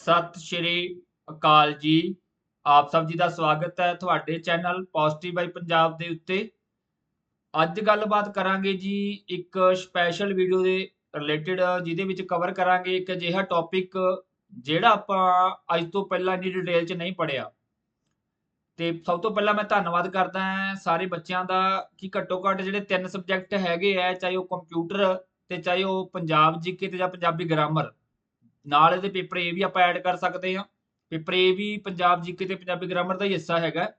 ਸਤਿ ਸ਼੍ਰੀ ਅਕਾਲ ਜੀ। ਆਪ ਸਭ ਜੀ ਦਾ ਸਵਾਗਤ ਹੈ ਤੁਹਾਡੇ ਚੈਨਲ ਪੋਜ਼ਿਟਿਵ ਬਾਈ ਪੰਜਾਬ ਦੇ ਉੱਤੇ। ਅੱਜ ਗੱਲਬਾਤ ਕਰਾਂਗੇ ਜੀ ਇੱਕ ਸਪੈਸ਼ਲ ਵੀਡੀਓ ਦੇ ਰਿਲੇਟਡ ਜਿਹਦੇ ਵਿੱਚ ਕਵਰ ਕਰਾਂਗੇ ਇੱਕ ਅਜਿਹਾ ਟੌਪਿਕ ਜਿਹੜਾ ਆਪਾਂ ਅੱਜ ਤੋਂ ਪਹਿਲਾਂ ਇੰਨੀ ਡਿਟੇਲ 'ਚ ਨਹੀਂ ਪੜਿਆ ਤੇ ਸਭ ਤੋਂ ਪਹਿਲਾਂ ਮੈਂ ਧੰਨਵਾਦ ਕਰਦਾ ਹਾਂ ਸਾਰੇ ਬੱਚਿਆਂ ਦਾ ਕਿ ਘੱਟੋ ਘੱਟ ਜਿਹੜੇ ਤਿੰਨ ਸਬਜੈਕਟ ਹੈਗੇ ਆ, ਚਾਹੇ ਉਹ ਕੰਪਿਊਟਰ ਤੇ ਚਾਹੇ ਉਹ ਪੰਜਾਬ ਜੀਕੇ ਤੇ ਜਾਂ ਪੰਜਾਬੀ ਗ੍ਰਾਮਰ ਨਾਲ ਇਹਦੇ ਪੇਪਰ ਏ ਵੀ ਆਪਾਂ ਐਡ ਕਰ ਸਕਦੇ ਹਾਂ। ਪੇਪਰ ਏ ਵੀ ਪੰਜਾਬ ਜੀਕੇ ਤੇ ਪੰਜਾਬੀ ਗ੍ਰਾਮਰ ਦਾ ਹੀ ਹਿੱਸਾ ਹੈਗਾ।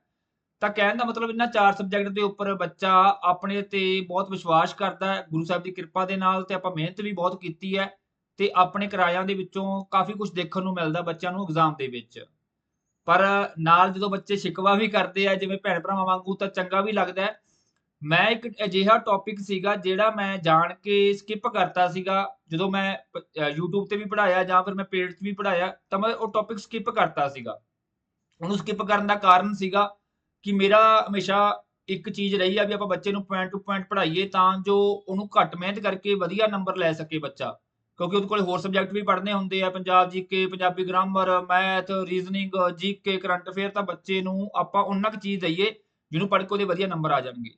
ਤਾਂ ਕਹਿਣ ਦਾ ਮਤਲਬ ਇਹਨਾਂ ਚਾਰ ਸਬਜੈਕਟ ਦੇ ਉੱਪਰ ਬੱਚਾ ਆਪਣੇ ਤੇ ਬਹੁਤ ਵਿਸ਼ਵਾਸ ਕਰਦਾ ਹੈ। ਗੁਰੂ ਸਾਹਿਬ ਦੀ ਕਿਰਪਾ ਦੇ ਨਾਲ ਤੇ ਆਪਾਂ ਮਿਹਨਤ ਵੀ ਬਹੁਤ ਕੀਤੀ ਹੈ ਤੇ ਆਪਣੇ ਕਿਰਾਇਆਂ ਦੇ ਵਿੱਚੋਂ ਕਾਫੀ ਕੁਝ ਦੇਖਣ ਨੂੰ ਮਿਲਦਾ ਬੱਚਿਆਂ ਨੂੰ ਐਗਜ਼ਾਮ ਦੇ ਵਿੱਚ। ਪਰ ਨਾਲ ਜਦੋਂ ਬੱਚੇ ਸ਼ਿਕਵਾ ਵੀ ਕਰਦੇ ਆ, ਜਿਵੇਂ ਭੈਣ ਭਰਾਵਾਂ ਵਾਂਗੂ, ਤਾਂ ਚੰਗਾ ਵੀ ਲੱਗਦਾ ਮੈਂ ਇੱਕ ਅਜਿਹਾ ਟੌਪਿਕ ਸੀਗਾ ਜਿਹੜਾ ਮੈਂ ਜਾਣ ਕੇ ਸਕਿਪ ਕਰਤਾ ਸੀਗਾ। ਜਦੋਂ ਮੈਂ ਪ- YouTube ਤੇ ਵੀ ਪੜਾਇਆ ਜਾਂ ਫਿਰ ਮੈਂ ਪੇਡ 'ਚ ਵੀ ਪੜਾਇਆ ਤਾਂ ਮੈਂ ਉਹ ਟੌਪਿਕ ਸਕਿਪ ਕਰਤਾ ਸੀਗਾ। ਉਹਨੂੰ ਸਕਿਪ ਕਰਨ ਦਾ ਕਾਰਨ ਸੀਗਾ ਕਿ ਮੇਰਾ ਹਮੇਸ਼ਾ ਇੱਕ ਚੀਜ਼ ਰਹੀ ਆ ਵੀ ਆਪਾਂ ਬੱਚੇ ਨੂੰ ਪੁਆਇੰਟ ਟੂ ਪੁਆਇੰਟ ਪੜ੍ਹਾਈਏ ਤਾਂ ਜੋ ਉਹਨੂੰ ਘੱਟ ਮਿਹਨਤ ਕਰਕੇ ਵਧੀਆ ਨੰਬਰ ਲੈ ਸਕੇ ਬੱਚਾ। ਕਿਉਂਕਿ ਉਹਦੇ ਕੋਲ ਹੋਰ ਸਬਜੈਕਟ ਵੀ ਪੜ੍ਹਨੇ ਹੁੰਦੇ ਆ, Punjab GK Punjabi grammar math reasoning GK current affair ਤਾਂ ਬੱਚੇ ਨੂੰ ਆਪਾਂ ਉਹਨਾਂ ਕੁ ਚੀਜ਼ ਦਈਏ ਜਿਹਨੂੰ ਪੜ੍ਹ ਕੇ ਉਹਦੇ ਵਧੀਆ ਨੰਬਰ ਆ ਜਾਣਗੇ।